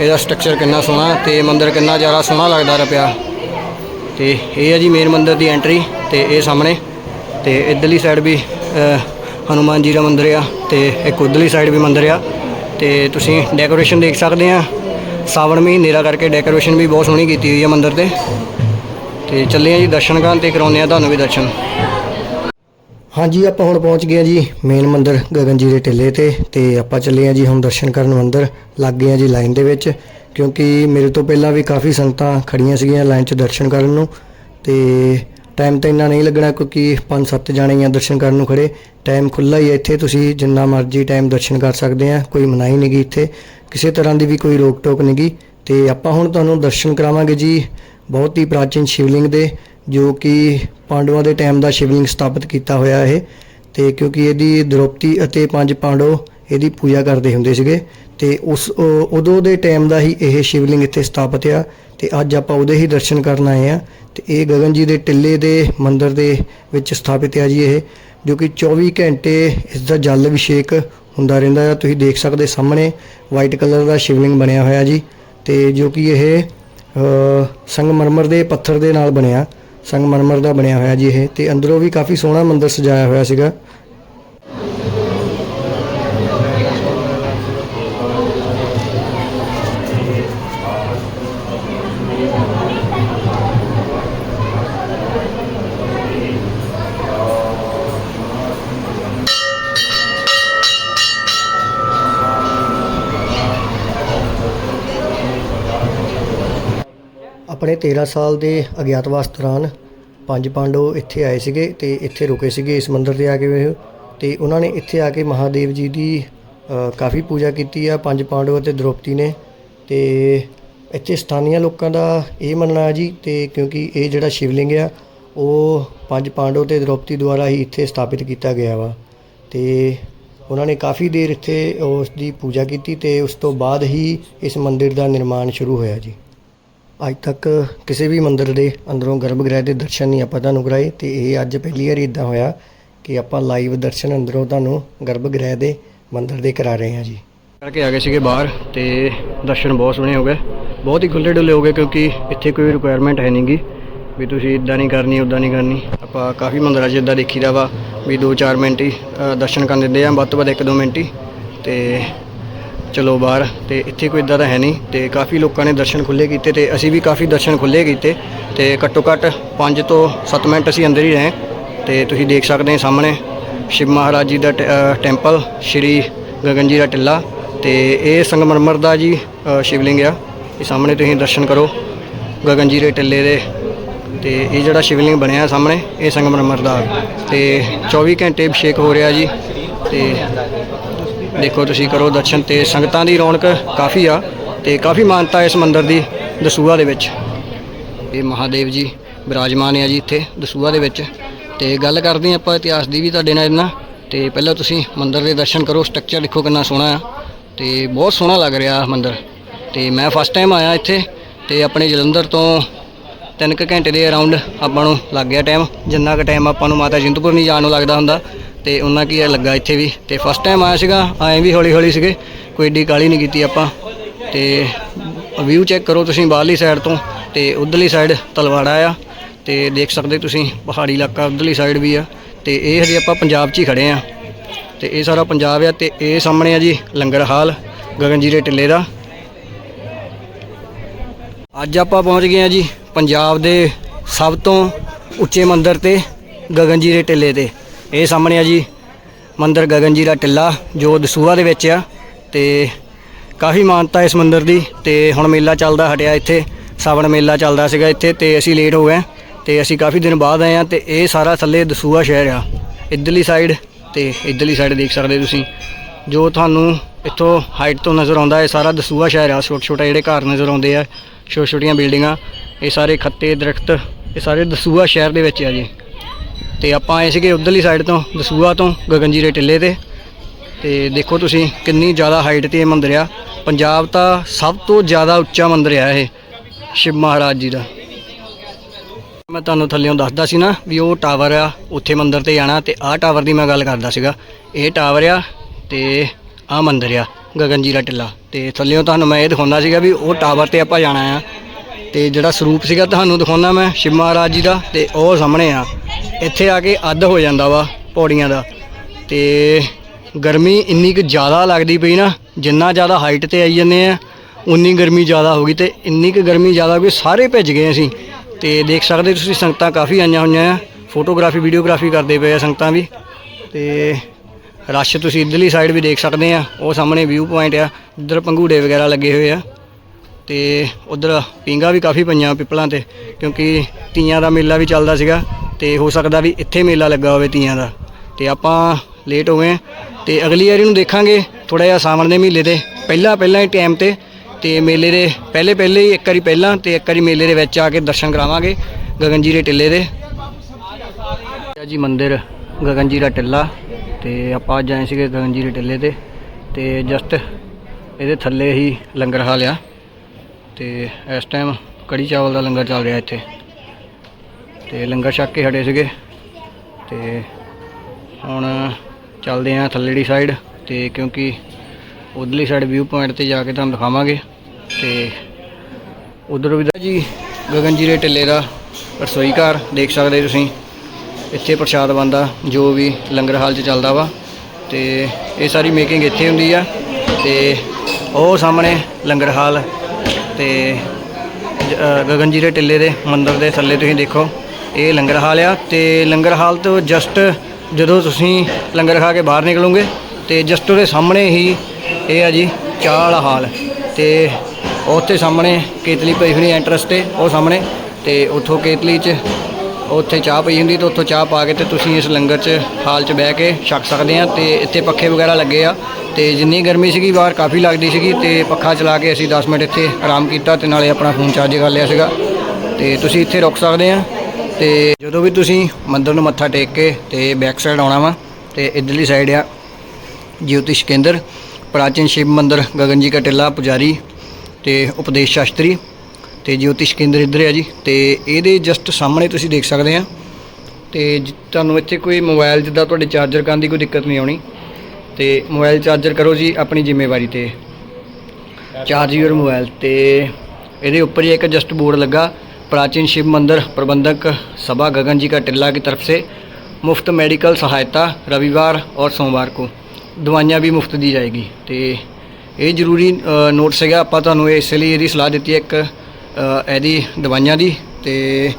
ਇਹਦਾ ਸਟਰਕਚਰ ਕਿੰਨਾ ਸੋਹਣਾ, ਤੇ ਮੰਦਿਰ ਕਿੰਨਾ ਜ਼ਿਆਦਾ ਸੋਹਣਾ ਲੱਗਦਾ ਰਿਹਾ ਪਿਆ। ਤੇ ਇਹ ਆ ਜੀ ਮੇਨ ਮੰਦਿਰ ਦੀ ਐਂਟਰੀ ਤੇ ਇਹ ਸਾਹਮਣੇ ਤੇ ਇਧਰਲੀ ਸਾਈਡ ਵੀ ਅ, ਹਨੂਮਾਨ ਜੀ ਦਾ ਮੰਦਿਰ ਆ ਤੇ ਇੱਕ ਉਧਰਲੀ ਸਾਈਡ ਵੀ ਮੰਦਿਰ ਆ ਤੇ ਤੁਸੀਂ ਡੈਕੋਰੇਸ਼ਨ ਦੇਖ ਸਕਦੇ ਆ। ਸਾਵਣ ਮਹੀਨੇ ਦਾ ਕਰਕੇ ਡੈਕੋਰੇਸ਼ਨ ਵੀ ਬਹੁਤ ਸੋਹਣੀ ਕੀਤੀ ਹੋਈ ਆ ਮੰਦਿਰ ਤੇ। ਤੇ ਚੱਲੇ ਆ ਜੀ ਦਰਸ਼ਨ ਕਰਨ ਤੇ ਕਰਾਉਂਦੇ ਆ ਤੁਹਾਨੂੰ ਵੀ ਦਰਸ਼ਨ। ਹਾਂਜੀ ਆਪਾਂ ਹੁਣ ਪਹੁੰਚ ਗਏ ਆ ਜੀ ਮੇਨ ਮੰਦਿਰ ਗਗਨ ਜੀ ਦੇ ਟਿੱਲੇ ਤੇ ਤੇ ਆਪਾਂ ਚੱਲੇ ਆ ਜੀ ਹੁਣ ਦਰਸ਼ਨ ਕਰਨ ਮੰਦਿਰ। ਲੱਗ ਗਏ ਆ ਜੀ ਲਾਈਨ ਦੇ ਵਿੱਚ ਕਿਉਂਕਿ ਮੇਰੇ ਤੋਂ ਪਹਿਲਾਂ ਵੀ ਕਾਫੀ ਸੰਗਤਾਂ ਖੜੀਆਂ ਸੀਗੀਆਂ ਲਾਈਨ 'ਚ ਦਰਸ਼ਨ ਕਰਨ ਨੂੰ ਤੇ ਟਾਈਮ ਤਾਂ ਇੰਨਾ ਨਹੀਂ ਲੱਗਣਾ ਕਿਉਂਕਿ 5-7 ਜਾਣੇ ਆ ਦਰਸ਼ਨ ਕਰਨ ਨੂੰ ਖੜੇ। ਟਾਈਮ ਖੁੱਲਾ ਹੀ ਹੈ ਇੱਥੇ, ਤੁਸੀਂ ਜਿੰਨਾ ਮਰਜ਼ੀ ਟਾਈਮ ਦਰਸ਼ਨ ਕਰ ਸਕਦੇ ਆ, ਕੋਈ ਮਨਾਹੀ ਨਹੀਂਗੀ ਇੱਥੇ। ਕਿਸੇ ਤਰ੍ਹਾਂ ਦੀ ਵੀ ਕੋਈ ਰੋਕ ਟੋਕ ਨਹੀਂਗੀ ਤੇ ਆਪਾਂ ਹੁਣ ਤੁਹਾਨੂੰ ਦਰਸ਼ਨ ਕਰਾਵਾਂਗੇ ਜੀ, ਬਹੁਤ ਹੀ ਪ੍ਰਾਚੀਨ ਸ਼ਿਵਲਿੰਗ ਦੇ, ਜੋ ਕਿ ਪਾਂਡਵਾਂ ਦੇ ਟਾਈਮ ਦਾ ਸ਼ਿਵਲਿੰਗ ਸਥਾਪਿਤ ਕੀਤਾ ਹੋਇਆ ਇਹ। ਤੇ ਕਿਉਂਕਿ ਇਹਦੀ ਦ੍ਰੋਪਦੀ ਅਤੇ ਪੰਜ ਪਾਂਡਵ ਇਹਦੀ ਪੂਜਾ ਕਰਦੇ ਹੁੰਦੇ ਸੀਗੇ ਤੇ ਉਸ ਉਦੋਂ ਦੇ ਟਾਈਮ ਦਾ ਹੀ ਇਹ ਸ਼ਿਵਲਿੰਗ ਇੱਥੇ ਸਥਾਪਿਤ ਆ ਤੇ ਅੱਜ ਆਪਾਂ ਉਹਦੇ ਹੀ ਦਰਸ਼ਨ ਕਰਨ ਆਏ ਆ ਤੇ ਇਹ ਗਗਨ ਜੀ ਦੇ ਟਿੱਲੇ ਦੇ ਮੰਦਿਰ ਦੇ ਵਿੱਚ ਸਥਾਪਿਤ ਆ ਜੀ ਇਹ, ਜੋ ਕਿ 24 ਘੰਟੇ ਇਸ ਦਾ ਜਲ ਅਭਿਸ਼ੇਕ ਹੁੰਦਾ ਰਹਿੰਦਾ ਆ। ਤੁਸੀਂ ਦੇਖ ਸਕਦੇ ਸਾਹਮਣੇ ਵਾਈਟ ਕਲਰ ਦਾ ਸ਼ਿਵਲਿੰਗ ਬਣਿਆ ਹੋਇਆ ਜੀ ਤੇ ਜੋ ਕਿ ਇਹ ਸੰਗਮਰਮਰ ਦੇ ਪੱਥਰ ਦੇ ਨਾਲ ਬਣਿਆ, ਸੰਗਮਰਮਰ ਦਾ ਬਣਿਆ ਹੋਇਆ ਜੀ ਇਹ ਤੇ ਅੰਦਰੋਂ ਵੀ ਕਾਫੀ ਸੋਹਣਾ ਮੰਦਿਰ ਸਜਾਇਆ ਹੋਇਆ ਸੀਗਾ। ਆਪਣੇ 13 ਸਾਲ ਦੇ ਅਗਿਆਤਵਾਸ ਦੌਰਾਨ ਪੰਜ ਪਾਂਡਵ ਇੱਥੇ ਆਏ ਸੀਗੇ ਤੇ ਇੱਥੇ ਰੁਕੇ ਸੀਗੇ ਇਸ ਮੰਦਿਰ ਤੇ ਆ ਕੇ ਉਹ ਤੇ ਉਹਨਾਂ ਨੇ ਇੱਥੇ ਆ ਕੇ ਮਹਾਦੇਵ ਜੀ ਦੀ ਕਾਫੀ ਪੂਜਾ ਕੀਤੀ ਆ, ਪੰਜ ਪਾਂਡਵ ਅਤੇ ਦ੍ਰੋਪਦੀ ਨੇ ਤੇ ਇੱਥੇ ਸਥਾਨੀਆਂ ਲੋਕਾਂ ਦਾ ਇਹ ਮੰਨਣਾ ਹੈ ਜੀ ਤੇ ਕਿਉਂਕਿ ਇਹ ਜਿਹੜਾ ਸ਼ਿਵਲਿੰਗ ਆ, ਉਹ ਪੰਜ ਪਾਂਡਵ ਤੇ ਦ੍ਰੋਪਦੀ ਦੁਆਰਾ ਹੀ ਇੱਥੇ ਸਥਾਪਿਤ ਕੀਤਾ ਗਿਆ ਵਾ ਤੇ ਉਹਨਾਂ ਨੇ ਕਾਫੀ ਦੇਰ ਇੱਥੇ ਉਸ ਦੀ ਪੂਜਾ ਕੀਤੀ ਤੇ ਉਸ ਤੋਂ ਬਾਅਦ ਹੀ ਇਸ ਮੰਦਿਰ ਦਾ ਨਿਰਮਾਣ ਸ਼ੁਰੂ ਹੋਇਆ ਜੀ। ਅੱਜ ਤੱਕ ਕਿਸੇ ਵੀ ਮੰਦਿਰ ਦੇ ਅੰਦਰੋਂ ਗਰਭਗ੍ਰਹਿ ਦੇ ਦਰਸ਼ਨ ਨਹੀਂ ਆਪਾਂ ਤੁਹਾਨੂੰ ਕਰਾਏ ਤੇ ਇਹ ਅੱਜ ਪਹਿਲੀ ਵਾਰੀ ਇਦਾਂ ਹੋਇਆ ਕਿ ਆਪਾਂ ਲਾਈਵ ਦਰਸ਼ਨ ਅੰਦਰੋਂ ਤੁਹਾਨੂੰ ਗਰਭਗ੍ਰਹਿ ਦੇ ਮੰਦਿਰ ਦੇ ਕਰਾ ਰਹੇ ਹਾਂ ਜੀ। ਕਰਕੇ ਆ ਗਏ ਸੀਗੇ ਬਾਹਰ ਤੇ ਦਰਸ਼ਨ ਬਹੁਤ ਸੋਹਣੇ ਹੋ ਗਏ। ਬਹੁਤ ਹੀ ਖੁੱਲੇ ਡੁੱਲੇ ਹੋ ਗਏ ਕਿਉਂਕਿ ਇੱਥੇ ਕੋਈ ਰਿਕੁਆਇਰਮੈਂਟ ਹੈ ਨਹੀਂਗੀ ਵੀ ਤੁਸੀਂ ਇਦਾਂ ਨਹੀਂ ਕਰਨੀ ਉਦਾਂ ਨਹੀਂ ਕਰਨੀ। ਆਪਾਂ ਕਾਫੀ ਮੰਦਿਰਾਂ 'ਚ ਇਦਾਂ ਦੇਖੀਦਾ ਵਾ ਵੀ 2-4 ਮਿੰਟ ਹੀ ਦਰਸ਼ਨ ਕਰਨ ਦਿੰਦੇ ਆ, ਵੱਧ ਤੋਂ ਵੱਧ 1-2 ਮਿੰਟ ਹੀ ਤੇ ਚਲੋ ਬਾਹਰ ਤੇ ਇੱਥੇ ਕੋਈ ਇਦਾਂ ਦਾ ਹੈ ਨਹੀਂ ਤੇ ਕਾਫੀ ਲੋਕਾਂ ਨੇ ਦਰਸ਼ਨ ਖੁੱਲੇ ਕੀਤੇ ਤੇ ਅਸੀਂ ਵੀ ਕਾਫੀ ਦਰਸ਼ਨ ਖੁੱਲੇ ਕੀਤੇ ਤੇ ਘੱਟੋ ਘੱਟ 5 ਤੋਂ 7 ਮਿੰਟ ਅਸੀਂ ਅੰਦਰ ਹੀ ਰਹੇ ਤੇ ਤੁਸੀਂ ਦੇਖ ਸਕਦੇ ਹੋ ਸਾਹਮਣੇ ਸ਼ਿਵ ਮਹਾਰਾਜ ਜੀ ਦਾ ਟ- ਟੈਂਪਲ ਸ਼੍ਰੀ ਗਗਨ ਜੀ ਦਾ ਟਿੱਲਾ ਤੇ ਇਹ ਸੰਗਮਰਮਰ ਦਾ ਜੀ ਸ਼ਿਵਲਿੰਗ ਆ। ਇਹ ਸਾਹਮਣੇ ਤੁਸੀਂ ਦਰਸ਼ਨ ਕਰੋ ਗਗਨ ਜੀ ਦੇ ਟਿੱਲੇ ਦੇ ਤੇ ਇਹ ਜਿਹੜਾ ਸ਼ਿਵਲਿੰਗ ਬਣਿਆ ਸਾਹਮਣੇ, ਇਹ ਸੰਗਮਰਮਰ ਦਾ ਤੇ 24 ਘੰਟੇ ਅਭਿਸ਼ੇਕ ਹੋ ਰਿਹਾ ਜੀ ਤੇ ਦੇਖੋ ਤੁਸੀਂ ਕਰੋ ਦਰਸ਼ਨ ਤੇ ਸੰਗਤਾਂ ਦੀ ਰੌਣਕ ਕਾਫੀ ਆ ਤੇ ਕਾਫੀ ਮਾਨਤਾ ਇਸ ਮੰਦਿਰ ਦੀ ਦਸੂਹਾ ਦੇ ਵਿੱਚ। ਇਹ ਮਹਾਦੇਵ ਜੀ ਬਿਰਾਜਮਾਨ ਆ ਜੀ ਇੱਥੇ ਦਸੂਆ ਦੇ ਵਿੱਚ। ਤੇ ਗੱਲ ਕਰਦੇ ਹਾਂ ਆਪਾਂ ਇਤਿਹਾਸ ਦੀ ਵੀ ਤੁਹਾਡੇ ਨਾਲ ਇਹਨਾਂ। ਤੇ ਪਹਿਲਾਂ ਤੁਸੀਂ ਮੰਦਿਰ ਦੇ ਦਰਸ਼ਨ ਕਰੋ ਸਟਰਕਚਰ ਦੇਖੋ ਕਿੰਨਾ ਸੋਹਣਾ ਆ। ਤੇ ਬਹੁਤ ਸੋਹਣਾ ਲੱਗ ਰਿਹਾ ਮੰਦਿਰ। ਤੇ ਮੈਂ ਫਸਟ ਟਾਈਮ ਆਇਆ ਇੱਥੇ ਤੇ ਆਪਣੇ ਜਲੰਧਰ ਤੋਂ ਤਿੰਨ ਕੁ ਘੰਟੇ ਦੇ ਅਰਾਊਂਡ ਆਪਾਂ ਨੂੰ ਲੱਗ ਗਿਆ ਟਾਈਮ ਜਿੰਨਾ ਕੁ ਟਾਈਮ ਆਪਾਂ ਨੂੰ ਮਾਤਾ ਜਿੰਦਪੁਰ ਨਹੀਂ ਜਾਣ ਨੂੰ ਲੱਗਦਾ ਹੁੰਦਾ। ਤੇ ਉਹਨਾਂ ਕੀ ਇਹ ਲੱਗਾ ਇੱਥੇ ਵੀ। ਤੇ ਫਸਟ ਟਾਈਮ ਆਇਆ ਸੀਗਾ ਐਂ ਵੀ ਹੌਲੀ ਹੌਲੀ ਸੀਗੇ। ਕੋਈ ਏਡੀ ਕਾਲੀ ਨਹੀਂ ਕੀਤੀ ਆਪਾਂ। ਤੇ ਵਿਊ ਚੈੱਕ ਕਰੋ ਤੁਸੀਂ ਬਾਹਰਲੀ ਸਾਈਡ ਤੋਂ। ਤੇ ਉਧਰਲੀ ਸਾਈਡ ਤਲਵਾੜਾ ਆ। ਤੇ ਦੇਖ ਸਕਦੇ ਤੁਸੀਂ, ਪਹਾੜੀ ਇਲਾਕਾ ਉਧਰਲੀ ਸਾਈਡ ਵੀ ਆ। ਤੇ ਇਹ ਹਜੇ ਆਪਾਂ ਪੰਜਾਬ 'ਚ ਹੀ ਖੜੇ ਆ। ਤੇ ਇਹ ਸਾਰਾ ਪੰਜਾਬ ਆ ਤੇ ਇਹ ਸਾਹਮਣੇ ਆ ਜੀ ਲੰਗਰ ਹਾਲ, ਗਗਨ ਜੀ ਦੇ ਟਿੱਲੇ ਦਾ। ਅੱਜ ਆਪਾਂ ਪਹੁੰਚ ਗਏ ਆ ਜੀ ਪੰਜਾਬ ਦੇ ਸਭ ਤੋਂ ਉੱਚੇ ਮੰਦਿਰ ਤੇ, ਗਗਨ ਦੇ ਟਿੱਲੇ ਤੇ। ਇਹ ਸਾਹਮਣੇ ਆ ਜੀ ਮੰਦਿਰ ਗਗਨ ਜੀ ਦਾ ਟਿੱਲਾ, ਜੋ ਦਸੂਆ ਦੇ ਵਿੱਚ ਆ ਤੇ ਕਾਫੀ ਮਾਨਤਾ ਇਸ ਮੰਦਿਰ ਦੀ ਤੇ ਹੁਣ ਮੇਲਾ ਚੱਲਦਾ ਹਟਿਆ ਇੱਥੇ, ਸਾਵਣ ਮੇਲਾ ਚੱਲਦਾ ਸੀਗਾ ਇੱਥੇ ਤੇ ਅਸੀਂ ਲੇਟ ਹੋ ਗਏ ਤੇ ਅਸੀਂ ਕਾਫੀ ਦਿਨ ਬਾਅਦ ਆਏ ਆ ਤੇ ਇਹ ਸਾਰਾ ਥੱਲੇ ਦਸੂਹਾ ਸ਼ਹਿਰ ਆ, ਇੱਧਰਲੀ ਸਾਈਡ ਤੇ ਇੱਧਰਲੀ ਸਾਈਡ ਦੇਖ ਸਕਦੇ ਤੁਸੀਂ, ਜੋ ਤੁਹਾਨੂੰ ਇੱਥੋਂ ਹਾਈਟ ਤੋਂ ਨਜ਼ਰ ਆਉਂਦਾ, ਇਹ ਸਾਰਾ ਦਸੂਆ ਸ਼ਹਿਰ ਆ ਛੋਟੇ ਛੋਟੇ ਜਿਹੜੇ ਘਰ ਨਜ਼ਰ ਆਉਂਦੇ ਆ ਛੋਟੀਆਂ ਛੋਟੀਆਂ ਬਿਲਡਿੰਗਾਂ ਇਹ ਸਾਰੇ ਖੱਤੇ, ਦਰਖਤ, ਇਹ ਸਾਰੇ ਦਸੂਆ ਸ਼ਹਿਰ ਦੇ ਵਿੱਚ ਆ ਜੀ। ਤੇ ਆਪਾਂ ਆਏ ਸੀਗੇ ਉਧਰਲੀ ਸਾਈਡ ਤੋਂ, ਦਸੂਹਾ ਤੋਂ ਗਗਨ ਜੀ ਦੇ ਟਿੱਲੇ ਤੇ। ਤੇ ਦੇਖੋ ਤੁਸੀਂ ਕਿੰਨੀ ਜ਼ਿਆਦਾ ਹਾਈਟ ਤੇ ਇਹ ਮੰਦਿਰ ਆ। ਪੰਜਾਬ ਦਾ ਸਭ ਤੋਂ ਜ਼ਿਆਦਾ ਉੱਚਾ ਮੰਦਿਰ ਆ ਇਹ, ਸ਼ਿਵ ਮਹਾਰਾਜ ਜੀ ਦਾ। ਮੈਂ ਤੁਹਾਨੂੰ ਥੱਲੇੋਂ ਦੱਸਦਾ ਸੀ ਨਾ ਵੀ ਉਹ ਟਾਵਰ ਆ, ਉੱਥੇ ਮੰਦਿਰ ਤੇ ਜਾਣਾ ਤੇ ਆਹ ਟਾਵਰ ਦੀ ਮੈਂ ਗੱਲ ਕਰਦਾ ਸੀਗਾ। ਇਹ ਟਾਵਰ ਆ ਤੇ ਆਹ ਮੰਦਿਰ ਆ, ਗਗਨਜੀਰਾ ਟਿੱਲਾ। ਤੇ ਥੱਲੇੋਂ ਤੁਹਾਨੂੰ ਮੈਂ ਇਹ ਦਿਖਾਉਂਦਾ ਸੀਗਾ ਵੀ ਉਹ ਟਾਵਰ ਤੇ ਆਪਾਂ ਜਾਣਾ ਆ। ਤੇ ਜਿਹੜਾ ਸਰੂਪ ਸੀਗਾ ਤੁਹਾਨੂੰ ਦਿਖਾਉਂਦਾ ਮੈਂ, ਸ਼ਿਵ ਮਹਾਰਾਜ ਜੀ ਦਾ, ਤੇ ਉਹ ਸਾਹਮਣੇ ਆ। ਇੱਥੇ ਆ ਕੇ ਅੱਧ ਹੋ ਜਾਂਦਾ ਵਾ ਪੌੜੀਆਂ ਦਾ। ਤੇ ਗਰਮੀ ਇੰਨੀ ਕੁ ਜ਼ਿਆਦਾ ਲੱਗਦੀ ਪਈ ਨਾ, ਜਿੰਨਾ ਜ਼ਿਆਦਾ ਹਾਈਟ ਤੇ ਆਈ ਜੰਨੇ ਆ, ਉਨੀ ਗਰਮੀ ਜ਼ਿਆਦਾ ਹੋ ਗਈ ਤੇ ਇੰਨੀ ਕੁ ਗਰਮੀ ਜ਼ਿਆਦਾ ਹੋ ਗਈ ਸਾਰੇ ਭਿੱਜ ਗਏ ਅਸੀਂ। ਤੇ ਦੇਖ ਸਕਦੇ ਤੁਸੀਂ ਸੰਗਤਾਂ ਕਾਫੀ ਆਈਆਂ ਹੋਈਆਂ ਆ ਫੋਟੋਗ੍ਰਾਫੀ ਵੀਡੀਓਗ੍ਰਾਫੀ ਕਰਦੇ ਪਏ ਆ ਸੰਗਤਾਂ ਵੀ। ਤੇ ਰਸ਼ ਤੁਸੀਂ ਇੱਧਰਲੀ ਸਾਈਡ ਵੀ ਦੇਖ ਸਕਦੇ ਆ, ਉਹ ਸਾਹਮਣੇ ਵਿਊ ਪੁਆਇੰਟ ਆ, ਇੱਧਰ ਪੰਘੂੜੇ ਵਗੈਰਾ ਲੱਗੇ ਹੋਏ ਆ। ਤੇ ਉਧਰ ਪਿੰਗਾ ਵੀ ਕਾਫੀ ਪਈਆਂ ਪਿੱਪਲਾਂ ਤੇ, ਕਿਉਂਕਿ ਤੀਆਂ ਦਾ ਮੇਲਾ ਵੀ ਚੱਲਦਾ ਸੀਗਾ ਤੇ ਹੋ ਸਕਦਾ ਵੀ ਇੱਥੇ ਮੇਲਾ ਲੱਗਾ ਹੋਵੇ ਤੀਆਂ ਦਾ। ਤੇ ਆਪਾਂ ਲੇਟ ਹੋ ਗਏ ਹਾਂ ਤੇ ਅਗਲੀ ਵਾਰੀ ਨੂੰ ਦੇਖਾਂਗੇ ਥੋੜਾ ਜਿਹਾ ਸਾਵਣ ਦੇ ਮਹੀਨੇ ਦੇ ਪਹਿਲਾਂ ਪਹਿਲਾਂ ਹੀ ਟਾਈਮ ਤੇ ਤੇ ਮੇਲੇ ਦੇ ਪਹਿਲੇ ਪਹਿਲੇ ਹੀ ਇੱਕ ਵਾਰੀ ਪਹਿਲਾਂ ਤੇ ਇੱਕ ਵਾਰੀ ਮੇਲੇ ਦੇ ਵਿੱਚ ਆ ਕੇ ਦਰਸ਼ਨ ਕਰਾਵਾਂਗੇ ਗਗਨਜੀਰੇ ਟਿੱਲੇ ਦੇ। ਇਹ ਜੀ ਮੰਦਿਰ ਗਗਨਜੀਰਾ ਟਿੱਲਾ ਤੇ ਆਪਾਂ ਅੱਜ ਆਏ ਸੀਗੇ ਗਗਨਜੀਰੇ ਟਿੱਲੇ ਤੇ ਤੇ ਜਸਟ ਇਹਦੇ ਥੱਲੇ ਹੀ ਲੰਗਰ ਹਾਲ ਆ। ਤੇ ਇਸ ਟਾਈਮ ਕੜੀ ਚਾਵਲ ਦਾ ਲੰਗਰ ਚੱਲ ਰਿਹਾ ਇੱਥੇ। ਤੇ ਲੰਗਰ ਛੱਕ ਕੇ ਹਟੇ ਸੀਗੇ। ਤੇ ਹੁਣ ਚੱਲਦੇ ਆਂ ਥੱਲੇੜੀ ਸਾਈਡ ਤੇ ਕਿਉਂਕਿ ਉਧਰਲੀ ਸਾਈਡ ਵਿਊ ਪੁਆਇੰਟ ਤੇ ਜਾ ਕੇ ਤੁਹਾਨੂੰ ਦਿਖਾਵਾਂਗੇ। ਤੇ ਉਧਰ ਵੀ ਦਾ ਜੀ ਗਗਨਜੀਰੇ ਟਿੱਲੇ ਦਾ ਰਸੋਈ ਘਰ ਦੇਖ ਸਕਦੇ ਤੁਸੀਂ। ਇੱਥੇ ਪ੍ਰਸ਼ਾਦ ਬੰਦਾ ਜੋ ਵੀ ਲੰਗਰ ਹਾਲ 'ਚ ਚੱਲਦਾ ਵਾ। ਤੇ ਇਹ ਸਾਰੀ ਮੇਕਿੰਗ ਇੱਥੇ ਹੁੰਦੀ ਆ। ਤੇ ਉਹ ਸਾਹਮਣੇ ਲੰਗਰ ਹਾਲ ਤੇ ਜ- ਜੀ ਦੇ ਟਿੱਲੇ ਦੇ ਮੰਦਰ ਦੇ ਥੱਲੇ ਤੁਸੀਂ ਦੇਖੋ, ਇਹ ਲੰਗਰ ਹਾਲ ਆ ਤੇ ਲੰਗਰ ਹਾਲ ਤੋਂ ਜਸਟ ਜਦੋਂ ਤੁਸੀਂ ਲੰਗਰ ਖਾ ਕੇ ਬਾਹਰ ਨਿਕਲੋਗੇ ਤੇ ਜਸਟ ਉਹਦੇ ਸਾਹਮਣੇ ਹੀ ਇਹ ਆ ਜੀ ਚਾਹ ਵਾਲਾ ਹਾਲ ਤੇ ਉੱਥੇ ਸਾਹਮਣੇ ਕੇਤਲੀ ਪਈ ਹੋਣੀ ਐਂਟਰਸ ਤੇ, ਉਹ ਸਾਹਮਣੇ ਤੇ ਉੱਥੋਂ ਕੇਤਲੀ 'ਚ ਉੱਥੇ ਚਾਹ ਪਈ ਹੁੰਦੀ ਤੇ ਉੱਥੋਂ ਚਾਹ ਪਾ ਕੇ ਤੇ ਤੁਸੀਂ ਇਸ ਲੰਗਰ 'ਚ ਹਾਲ 'ਚ ਬਹਿ ਕੇ ਛਕ ਸਕਦੇ ਆ ਤੇ ਇੱਥੇ ਪੱਖੇ ਵਗੈਰਾ ਲੱਗੇ ਆ ਤੇ ਜਿੰਨੀ ਗਰਮੀ ਸੀਗੀ ਬਾਹਰ ਕਾਫੀ ਲੱਗਦੀ ਸੀਗੀ ਤੇ ਪੱਖਾ ਚਲਾ ਕੇ ਅਸੀਂ 10 ਮਿੰਟ ਇੱਥੇ ਆਰਾਮ ਕੀਤਾ ਤੇ ਨਾਲੇ ਆਪਣਾ ਫੋਨ ਚਾਰਜ ਕਰ ਲਿਆ ਸੀਗਾ ਤੇ ਤੁਸੀਂ ਇੱਥੇ ਰੁਕ ਸਕਦੇ ਆ ਤੇ ਜਦੋਂ ਵੀ ਤੁਸੀਂ ਮੰਦਰ ਨੂੰ ਮੱਥਾ ਟੇਕ ਕੇ ਤੇ ਬੈਕ ਸਾਈਡ ਆਉਣਾ ਵਾ ਤੇ ਇਧਰਲੀ ਸਾਈਡ ਆ ਜੋਤਿਸ਼ ਕੇਂਦਰ, ਪ੍ਰਾਚੀਨ ਸ਼ਿਵ ਮੰਦਿਰ ਗਗਨ ਜੀ ਕਾ ਟਿੱਲਾ ਪੁਜਾਰੀ ਤੇ ਉਪਦੇਸ਼ ਸ਼ਾਸਤਰੀ ਤੇ ਜੋਤਿਸ਼ ਕੇਂਦਰ ਇੱਧਰ ਹੈ ਜੀ, ਤੇ ਇਹਦੇ ਜਸਟ ਸਾਹਮਣੇ ਤੁਸੀਂ ਦੇਖ ਸਕਦੇ ਆ। ਤੇ ਤੁਹਾਨੂੰ ਇੱਥੇ ਕੋਈ ਮੋਬਾਈਲ ਜਿੱਦਾਂ ਤੁਹਾਡੇ ਚਾਰਜਰ ਕਰਨ ਦੀ ਕੋਈ ਦਿੱਕਤ ਨਹੀਂ ਆਉਣੀ। ਤੇ ਮੋਬਾਈਲ ਚਾਰਜਰ ਕਰੋ ਜੀ ਆਪਣੀ ਜ਼ਿੰਮੇਵਾਰੀ ਤੇ। ਚਾਰਜ ਯੂਰ ਮੋਬਾਈਲ ਤੇ। ਇਹਦੇ ਉੱਪਰ ਹੀ ਇੱਕ ਜਸਟ ਬੋਰਡ ਲੱਗਾ। ਪ੍ਰਾਚੀਨ ਸ਼ਿਵ मंदिर ਪ੍ਰਬੰਧਕ ਸਭਾ ਗਗਨ ਜੀ का ਟਿੱਲਾ ਦੀ ਤਰਫ ਸੇ। ਮੁਫਤ ਮੈਡੀਕਲ ਸਹਾਇਤਾ ਰਵੀਵਾਰ ਔਰ ਸੋਮਵਾਰ ਕੋ। ਦਵਾਈਆਂ ਵੀ ਮੁਫਤ ਦੀ ਜਾਏਗੀ। ਤੇ ਇਹ ਜ਼ਰੂਰੀ ਨੋਟਸ ਹੈਗਾ। ਆਪਾਂ ਤੁਹਾਨੂੰ ਇਸ ਲਈ ਇਹਦੀ ਸਲਾਹ ਦਿੱਤੀ ਹੈ ਇੱਕ ਇਹਦੀ ਦਵਾਈਆਂ ਦੀ ਤੇ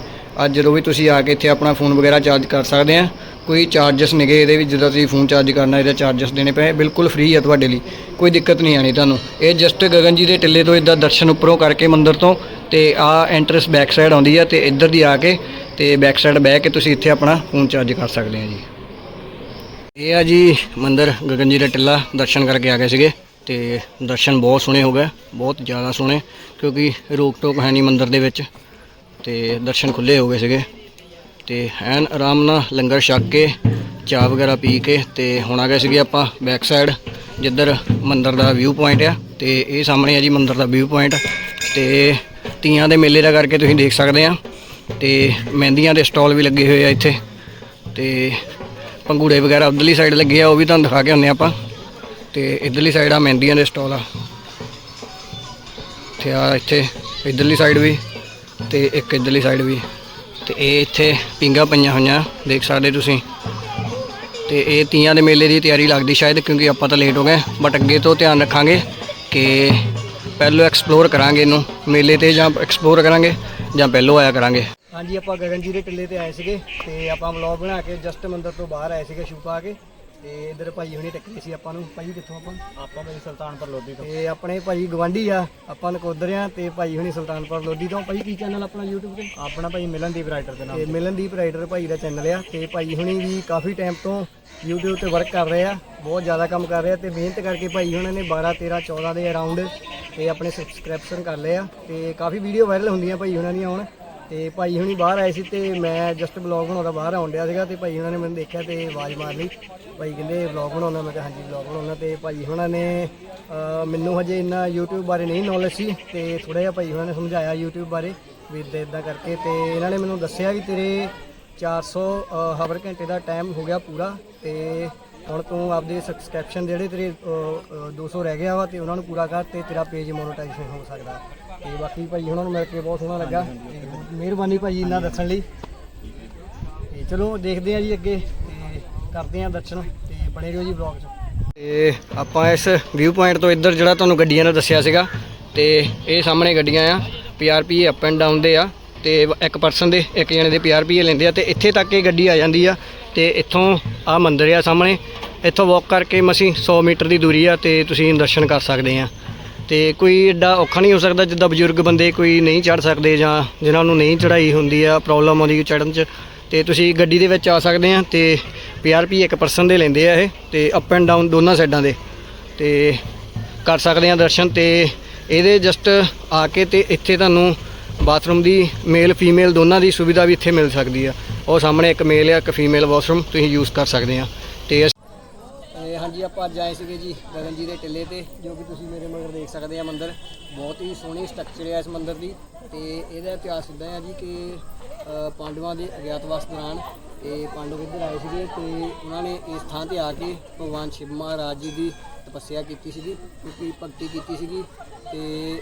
ਅੱਜ ਜਦੋਂ ਵੀ ਤੁਸੀਂ ਆ ਕੇ ਇੱਥੇ ਆਪਣਾ ਫੋਨ ਵਗੈਰਾ ਚਾਰਜ ਕਰ ਸਕਦੇ ਆ, ਕੋਈ ਚਾਰਜਸ ਨੇਗੇ ਇਹਦੇ ਵਿੱਚ, ਜਦੋਂ ਤੁਸੀਂ ਫੋਨ ਚਾਰਜ ਕਰਨਾ, ਇਹਦਾ ਚਾਰਜਸ ਦੇਣੇ ਪਏ, ਬਿਲਕੁਲ ਫ੍ਰੀ ਆ ਤੁਹਾਡੇ ਲਈ, ਕੋਈ ਦਿੱਕਤ ਨਹੀਂ ਆਣੀ ਤੁਹਾਨੂੰ। ਇਹ ਜਸਟ ਗਗਨ ਜੀ ਦੇ ਟਿੱਲੇ ਤੋਂ ਇਦਾਂ ਦਰਸ਼ਨ ਉੱਪਰੋਂ ਕਰਕੇ ਮੰਦਿਰ ਤੋਂ, ਤੇ ਆ ਐਂਟਰੈਂਸ ਬੈਕ ਸਾਈਡ ਆਉਂਦੀ ਆ, ਤੇ ਇੱਧਰ ਦੀ ਆ ਕੇ, ਤੇ ਬੈਕ ਸਾਈਡ ਬਹਿ ਕੇ ਤੁਸੀਂ ਇੱਥੇ ਆਪਣਾ ਫੋਨ ਚਾਰਜ ਕਰ ਸਕਦੇ ਆ ਜੀ। ਇਹ ਆ ਜੀ ਮੰਦਿਰ, ਗਗਨ ਜੀ ਦਾ ਟਿੱਲਾ, ਦਰਸ਼ਨ ਕਰਕੇ ਆ ਗਏ ਸੀਗੇ। ਤੇ ਦਰਸ਼ਨ ਬਹੁਤ ਸੋਹਣੇ ਹੋ ਗਏ, ਬਹੁਤ ਜ਼ਿਆਦਾ ਸੋਹਣੇ, ਕਿਉਂਕਿ ਰੋਕ ਟੋਕ ਹੈ ਨਹੀਂ ਮੰਦਿਰ ਦੇ ਵਿੱਚ, ਤੇ ਦਰਸ਼ਨ ਖੁੱਲੇ ਹੋ ਗਏ ਸੀਗੇ। ਤੇ ਐਨ ਆਰਾਮ ਨਾਲ ਲੰਗਰ ਛਕ ਕੇ, ਚਾਹ ਵਗੈਰਾ ਪੀ ਕੇ, ਤੇ ਹੁਣ ਆ ਗਏ ਸੀਗੇ ਆਪਾਂ ਬੈਕ ਸਾਈਡ ਜਿੱਧਰ ਮੰਦਿਰ ਦਾ ਵਿਊ ਪੁਆਇੰਟ ਆ, ਤੇ ਇਹ ਸਾਹਮਣੇ ਆ ਜੀ ਮੰਦਿਰ ਦਾ ਵਿਊ ਪੁਆਇੰਟ ਤੇ ਤੀਆਂ ਦੇ ਮੇਲੇ ਦਾ ਕਰਕੇ ਤੁਸੀਂ ਦੇਖ ਸਕਦੇ ਆ, ਤੇ ਮਹਿੰਦੀਆਂ ਦੇ ਸਟਾਲ ਵੀ ਲੱਗੇ ਹੋਏ ਆ ਇੱਥੇ। ਤੇ ਪੰਗੂੜੇ ਵਗੈਰਾ ਉਧਰਲੀ ਸਾਈਡ ਲੱਗੇ ਆ, ਉਹ ਵੀ ਤੁਹਾਨੂੰ ਦਿਖਾ ਕੇ ਹੁੰਨੇ ਆਪਾਂ। ਤੇ ਇਧਰਲੀ ਸਾਈਡ ਆ, ਮਹਿੰਦੀਆਂ ਦੇ ਸਟਾਲ ਆ। ਤੇ ਆ ਇੱਥੇ, ਇਧਰਲੀ ਸਾਈਡ ਵੀ ਤੇ ਇੱਕ ਇਧਰਲੀ ਸਾਈਡ ਵੀ। ਤੇ ਇਹ ਇੱਥੇ ਪਿੰਗਾ ਪਈਆਂ ਹੋਈਆਂ, ਦੇਖ ਸਕਦੇ ਤੁਸੀਂ। ਤੇ ਇਹ ਤੀਆਂ ਦੇ ਮੇਲੇ ਦੀ ਤਿਆਰੀ ਲੱਗਦੀ ਸ਼ਾਇਦ, ਕਿਉਂਕਿ ਆਪਾਂ ਤਾਂ ਲੇਟ ਹੋ ਗਏ ਬਟ ਅੱਗੇ ਤੋਂ ਧਿਆਨ ਰੱਖਾਂਗੇ ਕਿ ਪਹਿਲੋਂ ਐਕਸਪਲੋਰ ਕਰਾਂਗੇ ਇਹਨੂੰ, ਮੇਲੇ ਤੇ ਜਾਂ ਐਕਸਪਲੋਰ ਕਰਾਂਗੇ, ਜਾਂ ਪਹਿਲੋਂ ਆਇਆ ਕਰਾਂਗੇ। ਹਾਂਜੀ, ਆਪਾਂ ਗਗਨ ਜੀ ਦੇ ਟਿੱਲੇ ਤੇ ਆਏ ਸੀਗੇ, ਤੇ ਆਪਾਂ ਵਲੌਗ ਬਣਾ ਕੇ ਜਸਟ ਮੰਦਰ ਤੋਂ ਬਾਹਰ ਆਏ ਸੀਗੇ ਸ਼ੂ ਪਾ ਕੇ। ਤੇ ਇਧਰ ਭਾਈ ਹੁਣੀ ਟੱਕਰੇ ਸੀ ਆਪਾਂ ਨੂੰ। ਭਾਈ ਕਿੱਥੋਂ ਆਪਾਂ? ਆਪਾਂ ਭਾਈ ਸੁਲਤਾਨਪੁਰ ਲੋਧੀ ਤੋਂ। ਤੇ ਆਪਣੇ ਭਾਈ ਗਵਾਂਢੀ ਆ ਆਪਾਂ ਨਕੋਦਰ ਆ ਤੇ ਭਾਈ ਹੁਣੀ ਸੁਲਤਾਨਪੁਰ ਲੋਧੀ ਤੋਂ। ਭਾਈ ਕੀ ਚੈਨਲ ਆਪਣਾ YouTube ਤੇ? ਆਪਣਾ ਭਾਈ ਮਿਲਨਦੀਪ ਰਾਈਟਰ ਦੇ ਨਾਮ ਤੇ ਮਿਲਨਦੀਪ ਰਾਈਡਰ ਭਾਈ ਦਾ ਚੈਨਲ ਆ ਤੇ ਭਾਈ ਹੁਣੀ ਵੀ ਕਾਫੀ ਟਾਈਮ ਤੋਂ YouTube ਤੇ ਵਰਕ ਕਰ ਰਹੇ ਆ ਬਹੁਤ ਜ਼ਿਆਦਾ ਕੰਮ ਕਰ ਰਹੇ ਆ ਤੇ ਮਿਹਨਤ ਕਰਕੇ ਭਾਈ ਹੁਣਾਂ ਨੇ 12 13 14 ਦੇ ਅਰਾਊਂਡ ਤੇ ਆਪਣੇ ਸਬਸਕ੍ਰਿਪਸ਼ਨ ਕਰ ਲਏ ਆ ਤੇ ਕਾਫੀ ਵੀਡੀਓ ਵਾਇਰਲ ਹੁੰਦੀਆਂ ਭਾਈ ਹੁਣਾਂ ਦੀਆਂ ਹੁਣ। ਤੇ ਭਾਈ ਹੁਣੀ ਬਾਹਰ ਆਏ ਸੀ ਤੇ ਮੈਂ ਜਸਟ ਬਲੌਗ ਬਣਾਉਂਦਾ ਬਾਹਰ ਆਉਣ ਡਿਆ ਸੀਗਾ ਤੇ ਭਾਈ ਉਹਨਾਂ ਨੇ ਮੈਨੂੰ ਦੇਖਿਆ ਤੇ ਆਵਾਜ਼ ਮਾਰ ਲਈ। ਭਾਈ ਕਹਿੰਦੇ ਬਲੌਗ ਬਣਾਉਣਾ ਮੈਂ ਕਿਹਾ ਹਾਂਜੀ ਬਲੌਗ ਬਣਾਉਣਾ ਤੇ ਭਾਈ ਉਹਨਾਂ ਨੇ ਮੈਨੂੰ ਹਜੇ ਇੰਨਾ YouTube ਬਾਰੇ ਨਹੀਂ ਨੌਲੇਜ ਸੀ ਤੇ ਥੋੜਾ ਜਿਹਾ ਭਾਈ ਉਹਨਾਂ ਨੇ ਸਮਝਾਇਆ YouTube ਬਾਰੇ ਵੀ ਇਦਾਂ ਇਦਾਂ ਕਰਕੇ ਤੇ ਇਹਨਾਂ ਨੇ ਮੈਨੂੰ ਦੱਸਿਆ ਵੀ ਤੇਰੇ 400 ਹਵਰ ਘੰਟੇ ਦਾ ਟਾਈਮ ਹੋ ਗਿਆ ਪੂਰਾ ਤੇ ਹੁਣ ਤੂੰ ਆਪਦੇ ਸਬਸਕ੍ਰਿਪਸ਼ਨ ਜਿਹੜੇ ਤੇਰੇ ਅ, ਅ, 200 ਰਹਿ ਗਿਆ ਵਾ ਤੇ ਉਹਨਾਂ ਨੂੰ ਪੂਰਾ ਕਰ ਤੇ ਤੇਰਾ ਪੇਜ ਮੋਨੇਟਾਈਜ਼ੇਸ਼ਨ ਹੋ ਸਕਦਾ। ਤੇ ਬਾਕੀ ਭਾਈ ਉਹਨਾਂ ਨੂੰ ਮਿਲ ਕੇ ਬਹੁਤ ਸੋਹਣਾ ਲੱਗਾ। ਤੇ ਮਿਹਰਬਾਨੀ ਭਾਈ ਇੰਨਾ ਦੱਸਣ ਲਈ। ਤੇ ਚਲੋ ਦੇਖਦੇ ਆ ਜੀ ਅੱਗੇ ਤੇ ਕਰਦੇ ਆ ਦਰਸ਼ਨ ਤੇ ਬਣੇ ਰਹੋ ਜੀ ਵਲੌਗ 'ਚ। ਤੇ ਆਪਾਂ ਇਸ ਵਿਊ ਪੁਆਇੰਟ ਤੋਂ ਇੱਧਰ ਜਿਹੜਾ ਤੁਹਾਨੂੰ ਗੱਡੀਆਂ ਦਾ ਦੱਸਿਆ ਸੀਗਾ, ਤੇ ਇਹ ਸਾਹਮਣੇ ਗੱਡੀਆਂ ਆ ਪੀਆਰਪੀ ਅਪ ਐਂਡ ਡਾਊਨ ਦੇ ਆ, ਤੇ ਇੱਕ ਪਰਸਨ ਦੇ, ਇੱਕ ਜਣੇ ਦੇ ਪੀਆਰਪੀ ਲੈਂਦੇ ਆ, ਤੇ ਇੱਥੇ ਤੱਕ ਇਹ ਗੱਡੀ ਆ ਜਾਂਦੀ ਆ, ਤੇ ਇੱਥੋਂ ਆ ਮੰਦਿਰ ਆ ਸਾਹਮਣੇ। ਇੱਥੋਂ ਵਾਕ ਕਰਕੇ ਮਸੀਂ 100 ਮੀਟਰ ਦੀ ਦੂਰੀ ਆ, ਤੇ ਤੁਸੀਂ ਦਰਸ਼ਨ ਕਰ ਸਕਦੇ ਆ। ਤੇ ਕੋਈ ਐਡਾ ਔਖਾ ਨਹੀਂ ਹੋ ਸਕਦਾ ਜਿੱਦਾਂ ਬਜ਼ੁਰਗ ਬੰਦੇ ਕੋਈ ਨਹੀਂ ਚੜ ਸਕਦੇ ਜਾਂ ਜਿਨ੍ਹਾਂ ਨੂੰ ਨਹੀਂ ਚੜਾਈ ਹੁੰਦੀ ਆ ਪ੍ਰੋਬਲਮ ਆਉਂਦੀ ਚੜਨ 'ਚ। ਤੇ ਤੁਸੀਂ ਗੱਡੀ ਦੇ ਵਿੱਚ ਆ ਸਕਦੇ ਆ ਤੇ ਪੀਆਰਪੀ ਇੱਕ ਪਰਸਨ ਦੇ ਲੈਂਦੇ ਆ ਇਹ ਤੇ ਅਪ ਐਂਡ ਡਾਊਨ ਦੋਨਾਂ ਸਾਈਡਾਂ ਦੇ। ਤੇ ਕਰ ਸਕਦੇ ਆ ਦਰਸ਼ਨ ਤੇ ਇਹਦੇ ਜਸਟ ਆ ਕੇ ਤੇ ਇੱਥੇ ਤੁਹਾਨੂੰ ਬਾਥਰੂਮ ਦੀ ਮੇਲ ਫੀਮੇਲ ਦੋਨਾਂ ਦੀ ਸੁਵਿਧਾ ਵੀ ਇੱਥੇ ਮਿਲ ਸਕਦੀ ਆ। ਉਹ ਸਾਹਮਣੇ ਇੱਕ ਮੇਲ ਆ, ਇੱਕ ਫੀਮੇਲ ਵਾਸ਼ਰੂਮ ਤੁਸੀਂ ਯੂਜ਼ ਕਰ ਸਕਦੇ ਆ। ਤੇ ਆਪਾਂ ਅੱਜ ਆਏ ਸੀਗੇ ਜੀ ਗਗਨ ਜੀ ਦੇ ਟਿੱਲੇ ਤੇ, ਜੋ ਕਿ ਤੁਸੀਂ ਮੇਰੇ ਮਗਰ ਦੇਖ ਸਕਦੇ ਆ ਮੰਦਿਰ। ਬਹੁਤ ਹੀ ਸੋਹਣੀ ਸਟਰਕਚਰ ਹੈ ਇਸ ਮੰਦਿਰ ਦੀ ਤੇ ਇਹਦਾ ਇਤਿਹਾਸ ਇਦਾਂ ਹੈ ਜੀ ਕਿ ਪਾਂਡਵਾਂ ਦੇ ਅਗਿਆਤਵਾਸ ਦੌਰਾਨ ਇਹ ਪਾਂਡਵ ਇੱਧਰ ਆਏ ਸੀਗੇ ਤੇ ਉਹਨਾਂ ਨੇ ਇਸ ਥਾਂ ਤੇ ਆ ਕੇ ਭਗਵਾਨ ਸ਼ਿਵ ਮਹਾਰਾਜ ਜੀ ਦੀ ਤਪੱਸਿਆ ਕੀਤੀ ਸੀਗੀ, ਕਿਉਂਕਿ ਭਗਤੀ ਕੀਤੀ ਸੀਗੀ ਤੇ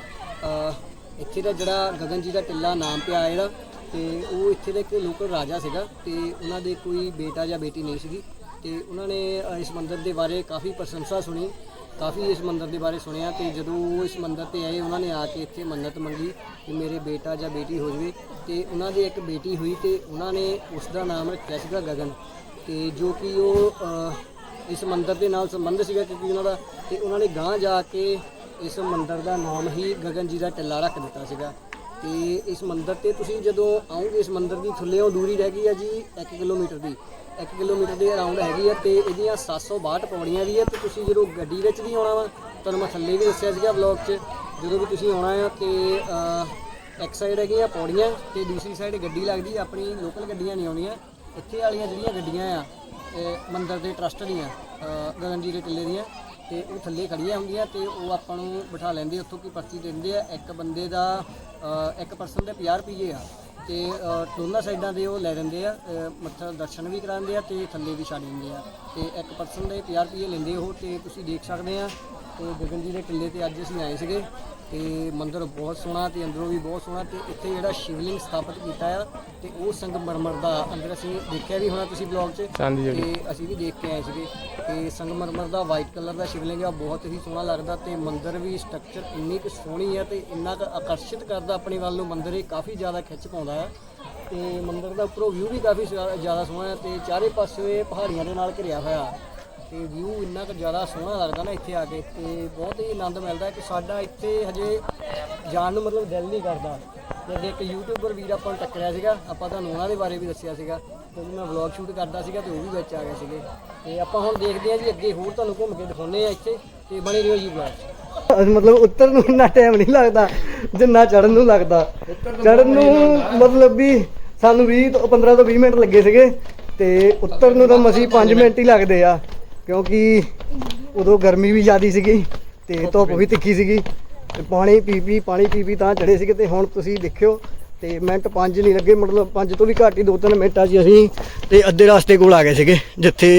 ਇੱਥੇ ਦਾ ਜਿਹੜਾ ਗਗਨ ਜੀ ਦਾ ਟਿੱਲਾ ਨਾਮ ਪਿਆ ਇਹਦਾ ਤੇ ਉਹ ਇੱਥੇ ਦਾ ਇੱਕ ਲੋਕਲ ਰਾਜਾ ਸੀਗਾ ਤੇ ਉਹਨਾਂ ਦੇ ਕੋਈ ਬੇਟਾ ਜਾਂ ਬੇਟੀ ਨਹੀਂ ਸੀਗੀ। ਤੇ ਉਹਨਾਂ ਨੇ ਇਸ ਮੰਦਿਰ ਦੇ ਬਾਰੇ ਕਾਫੀ ਪ੍ਰਸ਼ੰਸਾ ਸੁਣੀ, ਕਾਫੀ ਇਸ ਮੰਦਿਰ ਦੇ ਬਾਰੇ ਸੁਣਿਆ ਤੇ ਜਦੋਂ ਉਹ ਇਸ ਮੰਦਿਰ ਤੇ ਆਏ, ਉਹਨਾਂ ਨੇ ਆ ਕੇ ਇੱਥੇ ਮੰਨਤ ਮੰਗੀ ਕਿ ਮੇਰੇ ਬੇਟਾ ਜਾਂ ਬੇਟੀ ਹੋ ਜਾਵੇ ਤੇ ਉਹਨਾਂ ਦੀ ਇੱਕ ਬੇਟੀ ਹੋਈ ਤੇ ਉਹਨਾਂ ਨੇ ਉਸ ਦਾ ਨਾਮ ਰੱਖਿਆ ਸੀਗਾ ਗਗਨ ਤੇ ਜੋ ਕਿ ਉਹ ਇਸ ਮੰਦਿਰ ਦੇ ਨਾਲ ਸੰਬੰਧ ਸੀਗਾ ਕਿਉਂਕਿ ਉਹਨਾਂ ਦਾ ਤੇ ਉਹਨਾਂ ਨੇ ਗਾਂ ਜਾ ਕੇ ਇਸ ਮੰਦਿਰ ਦਾ ਨਾਮ ਹੀ ਗਗਨ ਜੀ ਦਾ ਟਿੱਲਾ ਰੱਖ ਦਿੱਤਾ ਸੀਗਾ। ਤੇ ਇਸ ਮੰਦਿਰ ਤੇ ਤੁਸੀਂ ਜਦੋਂ ਆਓਗੇ, ਇਸ ਮੰਦਿਰ ਦੀ ਥੱਲੇੋਂ ਦੂਰੀ ਰਹਿ ਗਈ ਆ ਜੀ 1 ਕਿਲੋਮੀਟਰ ਦੀ। 1 ਕਿਲੋਮੀਟਰ ਦੇ ਅਰਾਊਂਡ ਹੈਗੀ ਆ ਤੇ ਇਹਦੀਆਂ 762 ਪੌੜੀਆਂ ਵੀ ਆ ਤੇ ਤੁਸੀਂ ਜਦੋਂ ਗੱਡੀ ਵਿੱਚ ਵੀ ਆਉਣਾ ਵਾ ਤੁਹਾਨੂੰ ਮੈਂ ਥੱਲੇ ਵੀ ਦੱਸਿਆ ਸੀਗਾ ਵਲੌਗ 'ਚ ਜਦੋਂ ਵੀ ਤੁਸੀਂ ਆਉਣਾ ਆ ਤੇ ਇੱਕ ਸਾਈਡ ਹੈਗੀ ਆ ਪੌੜੀਆਂ ਤੇ ਦੂਸਰੀ ਸਾਈਡ ਗੱਡੀ ਲੱਗਦੀ ਆਪਣੀ ਲੋਕਲ ਗੱਡੀਆਂ ਨਹੀਂ ਆਉਣੀਆਂ ਇੱਥੇ ਵਾਲੀਆਂ ਜਿਹੜੀਆਂ ਗੱਡੀਆਂ ਆ ਮੰਦਰ ਦੇ ਟਰਸਟ ਦੀਆਂ ਅਹ, ਗਗਨ ਜੀ ਦੇ ਟਿੱਲੇ ਦੀਆਂ ਤੇ ਉਹ ਥੱਲੇ ਖੜੀਆਂ ਹੁੰਦੀਆਂ ਤੇ ਉਹ ਆਪਾਂ ਨੂੰ ਬਿਠਾ ਲੈਂਦੇ ਉੱਥੋਂ ਕੀ ਪਰਚੀ ਦਿੰਦੇ ਆ। ਇੱਕ ਬੰਦੇ ਦਾ ਇੱਕ ਪਰਸਨ ਦੇ 50 ਰੁਪਏ ਆ। ਤੇ ਅਹ, ਦੋਨਾਂ ਸਾਈਡਾਂ ਦੇ ਉਹ ਲੈ ਲੈਂਦੇ ਆ ਅਹ, ਮੱਥਾ ਦਰਸ਼ਨ ਵੀ ਕਰਾਉਂਦੇ ਆ ਤੇ ਥੱਲੇ ਵੀ ਛੱਡ ਦਿੰਦੇ ਆ। ਤੇ ਇੱਕ ਪਰਸਨ ਦੇ 50 ਰੁਪਏ ਲੈਂਦੇ ਉਹ ਤੇ ਤੁਸੀਂ ਦੇਖ ਸਕਦੇ ਆ ਤੇ ਗਗਨ ਜੀ ਦੇ ਟਿੱਲੇ ਤੇ ਅੱਜ ਅਸੀਂ ਆਏ ਸੀਗੇ। ਤੇ ਮੰਦਿਰ ਬਹੁਤ ਸੋਹਣਾ ਤੇ ਅੰਦਰੋਂ ਵੀ ਬਹੁਤ ਸੋਹਣਾ ਤੇ ਇੱਥੇ ਜਿਹੜਾ ਸ਼ਿਵਲਿੰਗ ਸਥਾਪਿਤ ਕੀਤਾ ਆ ਤੇ ਉਹ ਸੰਗਮਰਮਰ ਦਾ ਅੰਦਰ ਅਸੀਂ ਦੇਖਿਆ ਵੀ ਹੋਣਾ ਤੁਸੀਂ ਬਲੌਗ 'ਚ ਤੇ ਅਸੀਂ ਵੀ ਦੇਖ ਕੇ ਆਏ ਸੀਗੇ ਤੇ ਸੰਗਮਰਮਰ ਦਾ ਵਾਈਟ ਕਲਰ ਦਾ ਸ਼ਿਵਲਿੰਗ ਆ ਬਹੁਤ ਹੀ ਸੋਹਣਾ ਲੱਗਦਾ ਤੇ ਮੰਦਿਰ ਵੀ ਸਟਰਕਚਰ ਇੰਨੀ ਕੁ ਸੋਹਣੀ ਆ ਤੇ ਇੰਨਾ ਕੁ ਆਕਰਸ਼ਿਤ ਕਰਦਾ ਆਪਣੀ ਵੱਲ ਨੂੰ ਮੰਦਿਰ ਇਹ ਕਾਫੀ ਜ਼ਿਆਦਾ ਖਿੱਚ ਪਾਉਂਦਾ ਆ ਤੇ ਮੰਦਿਰ ਦਾ ਉੱਪਰੋਂ ਵਿਊ ਵੀ ਕਾਫੀ ਜ਼ਿਆ- ਜ਼ਿਆਦਾ ਸੋਹਣਾ ਹੈ ਤੇ ਚਾਰੇ ਪਾਸੇ ਪਹਾੜੀਆਂ ਦੇ ਨਾਲ ਘਿਰਿਆ ਹੋਇਆ। ਤੇ ਵਿਊ ਇੰਨਾ ਕੁ ਜ਼ਿਆਦਾ ਸੋਹਣਾ ਲੱਗਦਾ ਨਾ ਇੱਥੇ ਆ ਕੇ ਤੇ ਬਹੁਤ ਹੀ ਆਨੰਦ ਮਿਲਦਾ ਕਿ ਸਾਡਾ ਇੱਥੇ ਹਜੇ ਜਾਣ ਨੂੰ ਮਤਲਬ ਦਿਲ ਨਹੀਂ ਕਰਦਾ। ਤੇ ਅੱਗੇ ਇੱਕ ਯੂਟਿਊਬਰ ਵੀਰ ਆਪਾਂ ਨੂੰ ਟੱਕਰਿਆ ਸੀਗਾ ਆਪਾਂ ਤੁਹਾਨੂੰ ਉਹਨਾਂ ਦੇ ਬਾਰੇ ਵੀ ਦੱਸਿਆ ਸੀਗਾ। ਕਿਉਂਕਿ ਮੈਂ ਵਲੌਗ ਸ਼ੂਟ ਕਰਦਾ ਸੀਗਾ ਤੇ ਉਹ ਵੀ ਵਿੱਚ ਆ ਗਏ ਸੀਗੇ। ਤੇ ਆਪਾਂ ਹੁਣ ਦੇਖਦੇ ਹਾਂ ਜੀ ਅੱਗੇ ਹੋਰ ਤੁਹਾਨੂੰ ਘੁੰਮ ਕੇ ਦਿਖਾਉਂਦੇ ਆ ਇੱਥੇ ਤੇ ਬਣੇ ਰਹੋ ਜੀ ਵਲੌਗ ਮਤਲਬ ਉੱਤਰ ਨੂੰ ਇੰਨਾ ਟਾਈਮ ਨਹੀਂ ਲੱਗਦਾ ਜਿੰਨਾ ਚੜਨ ਨੂੰ ਲੱਗਦਾ। ਚੜਨ ਨੂੰ ਮਤਲਬ ਵੀ ਸਾਨੂੰ 20 ਤੋਂ 15 ਤੋਂ 20 ਮਿੰਟ ਲੱਗੇ ਸੀਗੇ ਤੇ ਉੱਤਰ ਨੂੰ ਤਾਂ ਮਸੀਂ 5 ਮਿੰਟ ਹੀ ਲੱਗਦੇ ਆ। ਕਿਉਂਕਿ ਉਦੋਂ ਗਰਮੀ ਵੀ ਜ਼ਿਆਦੀ ਸੀਗੀ ਤੇ ਧੁੱਪ ਵੀ ਤਿੱਖੀ ਸੀਗੀ ਤੇ ਪਾਣੀ ਪੀ ਪੀ ਪਾਣੀ ਪੀ ਪੀ ਤਾਂ ਚੜੇ ਸੀਗੇ ਤੇ ਹੁਣ ਤੁਸੀਂ ਦੇਖਿਓ ਤੇ ਮਿੰਟ 5 ਨਹੀਂ ਲੱਗੇ ਮਤਲਬ 5 ਤੋਂ ਵੀ ਘੱਟ ਹੀ 2-3 ਮਿੰਟਾਂ 'ਚ ਅਸੀਂ ਤੇ ਅੱਧੇ ਰਸਤੇ ਕੋਲ ਆ ਗਏ ਸੀਗੇ ਜਿੱਥੇ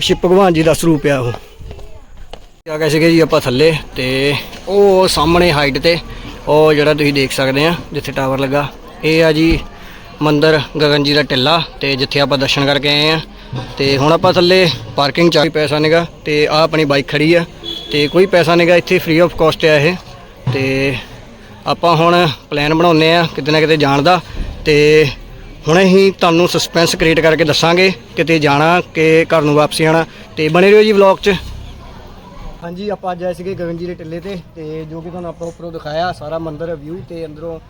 ਸ਼ਿਵ ਭਗਵਾਨ ਜੀ ਦਾ ਸਰੂਪ ਆ ਉਹ। ਆ ਗਏ ਸੀਗੇ ਜੀ ਆਪਾਂ ਥੱਲੇ ਤੇ ਉਹ ਸਾਹਮਣੇ ਹਾਈਟ ਤੇ ਉਹ ਜਿਹੜਾ ਤੁਸੀਂ ਦੇਖ ਸਕਦੇ ਆ ਜਿੱਥੇ ਟਾਵਰ ਲੱਗਾ ਇਹ ਆ ਜੀ ਮੰਦਿਰ ਗਗਨ ਜੀ ਦਾ ਟਿੱਲਾ ਤੇ ਜਿੱਥੇ ਆਪਾਂ ਦਰਸ਼ਨ ਕਰਕੇ ਆਏ ਆ। ਤੇ ਹੁਣ ਆਪਾਂ ਥੱਲੇ ਪਾਰਕਿੰਗ ਚ ਪੈਸਾ ਨੇਗਾ ਤੇ ਆ ਆਪਣੀ ਬਾਈਕ ਖੜੀ ਆ ਤੇ ਕੋਈ ਪੈਸਾ ਨੇਗਾ ਇੱਥੇ ਫ੍ਰੀ ਆਫ ਕਾਸਟ ਆ ਇਹ। ਤੇ ਆਪਾਂ ਹੁਣ ਪਲਾਨ ਬਣਾਉਨੇ ਆ ਕਿਤੇ ਨਾ ਕਿਤੇ ਜਾਣ ਦਾ। ਤੇ ਹੁਣੇ ਹੀ ਤੁਹਾਨੂੰ ਸਸਪੈਂਸ ਕ੍ਰੀਏਟ ਕਰਕੇ ਦੱਸਾਂਗੇ ਕਿਤੇ ਜਾਣਾ ਕਿ ਘਰ ਨੂੰ ਵਾਪਸੀ ਆਣਾ। ਤੇ ਬਣੇ ਰਹੋ ਜੀ ਵਲੌਗ 'ਚ। ਹਾਂਜੀ, ਆਪਾਂ ਅੱਜ ਆਏ ਸੀਗੇ ਗਗਨ ਜੀ ਦੇ ਟਿੱਲੇ ਤੇ ਤੇ ਜੋ ਕਿ ਤੁਹਾਨੂੰ ਆਪਾਂ ਉੱਪਰੋਂ ਦਿਖਾਇਆ, ਸਾਰਾ ਮੰਦਿਰ ਵਿਊ ਤੇ ਅੰਦਰੋਂ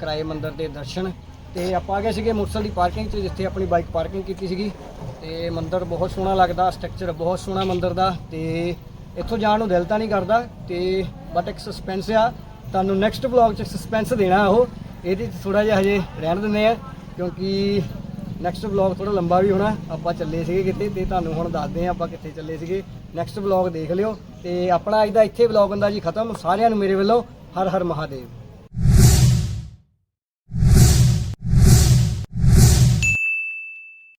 ਕਿਰਾਏ ਦ- ਮੰਦਿਰ ਦੇ ਦਰਸ਼ਨ। ਤੇ ਆਪਾਂ ਆ ਗਏ ਸੀਗੇ ਮੋਟਰਸਾਈਕਲ ਦੀ ਪਾਰਕਿੰਗ 'ਚ, ਜਿੱਥੇ ਆਪਣੀ ਬਾਈਕ ਪਾਰਕਿੰਗ ਕੀਤੀ ਸੀਗੀ। ਤੇ ਮੰਦਿਰ ਬਹੁਤ ਸੋਹਣਾ ਲੱਗਦਾ ਸਟਰਕਚਰ ਬਹੁਤ ਸੋਹਣਾ ਮੰਦਿਰ ਦਾ ਤੇ ਇੱਥੋਂ ਜਾਣ ਨੂੰ ਦਿਲ ਤਾਂ ਨਹੀਂ ਕਰਦਾ ਤੇ ਬਟ ਇੱਕ ਸਸਪੈਂਸ ਆ। ਤੁਹਾਨੂੰ ਨੈਕਸਟ ਵਲੌਗ 'ਚ ਸਸਪੈਂਸ ਦੇਣਾ ਉਹ, ਇਹਦੇ 'ਚ ਥੋੜਾ ਜਿਹਾ ਹਜੇ ਰਹਿਣ ਦਿੰਦੇ ਆ, ਕਿਉਂਕਿ ਨੈਕਸਟ ਵਲੌਗ ਥੋੜਾ ਲੰਬਾ ਵੀ ਹੋਣਾ। ਆਪਾਂ ਚੱਲੇ ਸੀਗੇ ਕਿਤੇ ਤੇ ਤੁਹਾਨੂੰ ਹੁਣ ਦੱਸਦੇ ਆ ਆਪਾਂ ਕਿੱਥੇ ਚੱਲੇ ਸੀਗੇ। ਨੈਕਸਟ ਵਲੌਗ ਦੇਖ ਲਿਓ ਤੇ ਆਪਣਾ ਅੱਜ ਦਾ ਇੱਥੇ ਵਲੌਗ ਹੁੰਦਾ ਜੀ ਖਤਮ, ਸਾਰਿਆਂ ਨੂੰ ਮੇਰੇ ਵੱਲੋਂ, ਹਰ ਹਰ ਮਹਾਦੇਵ।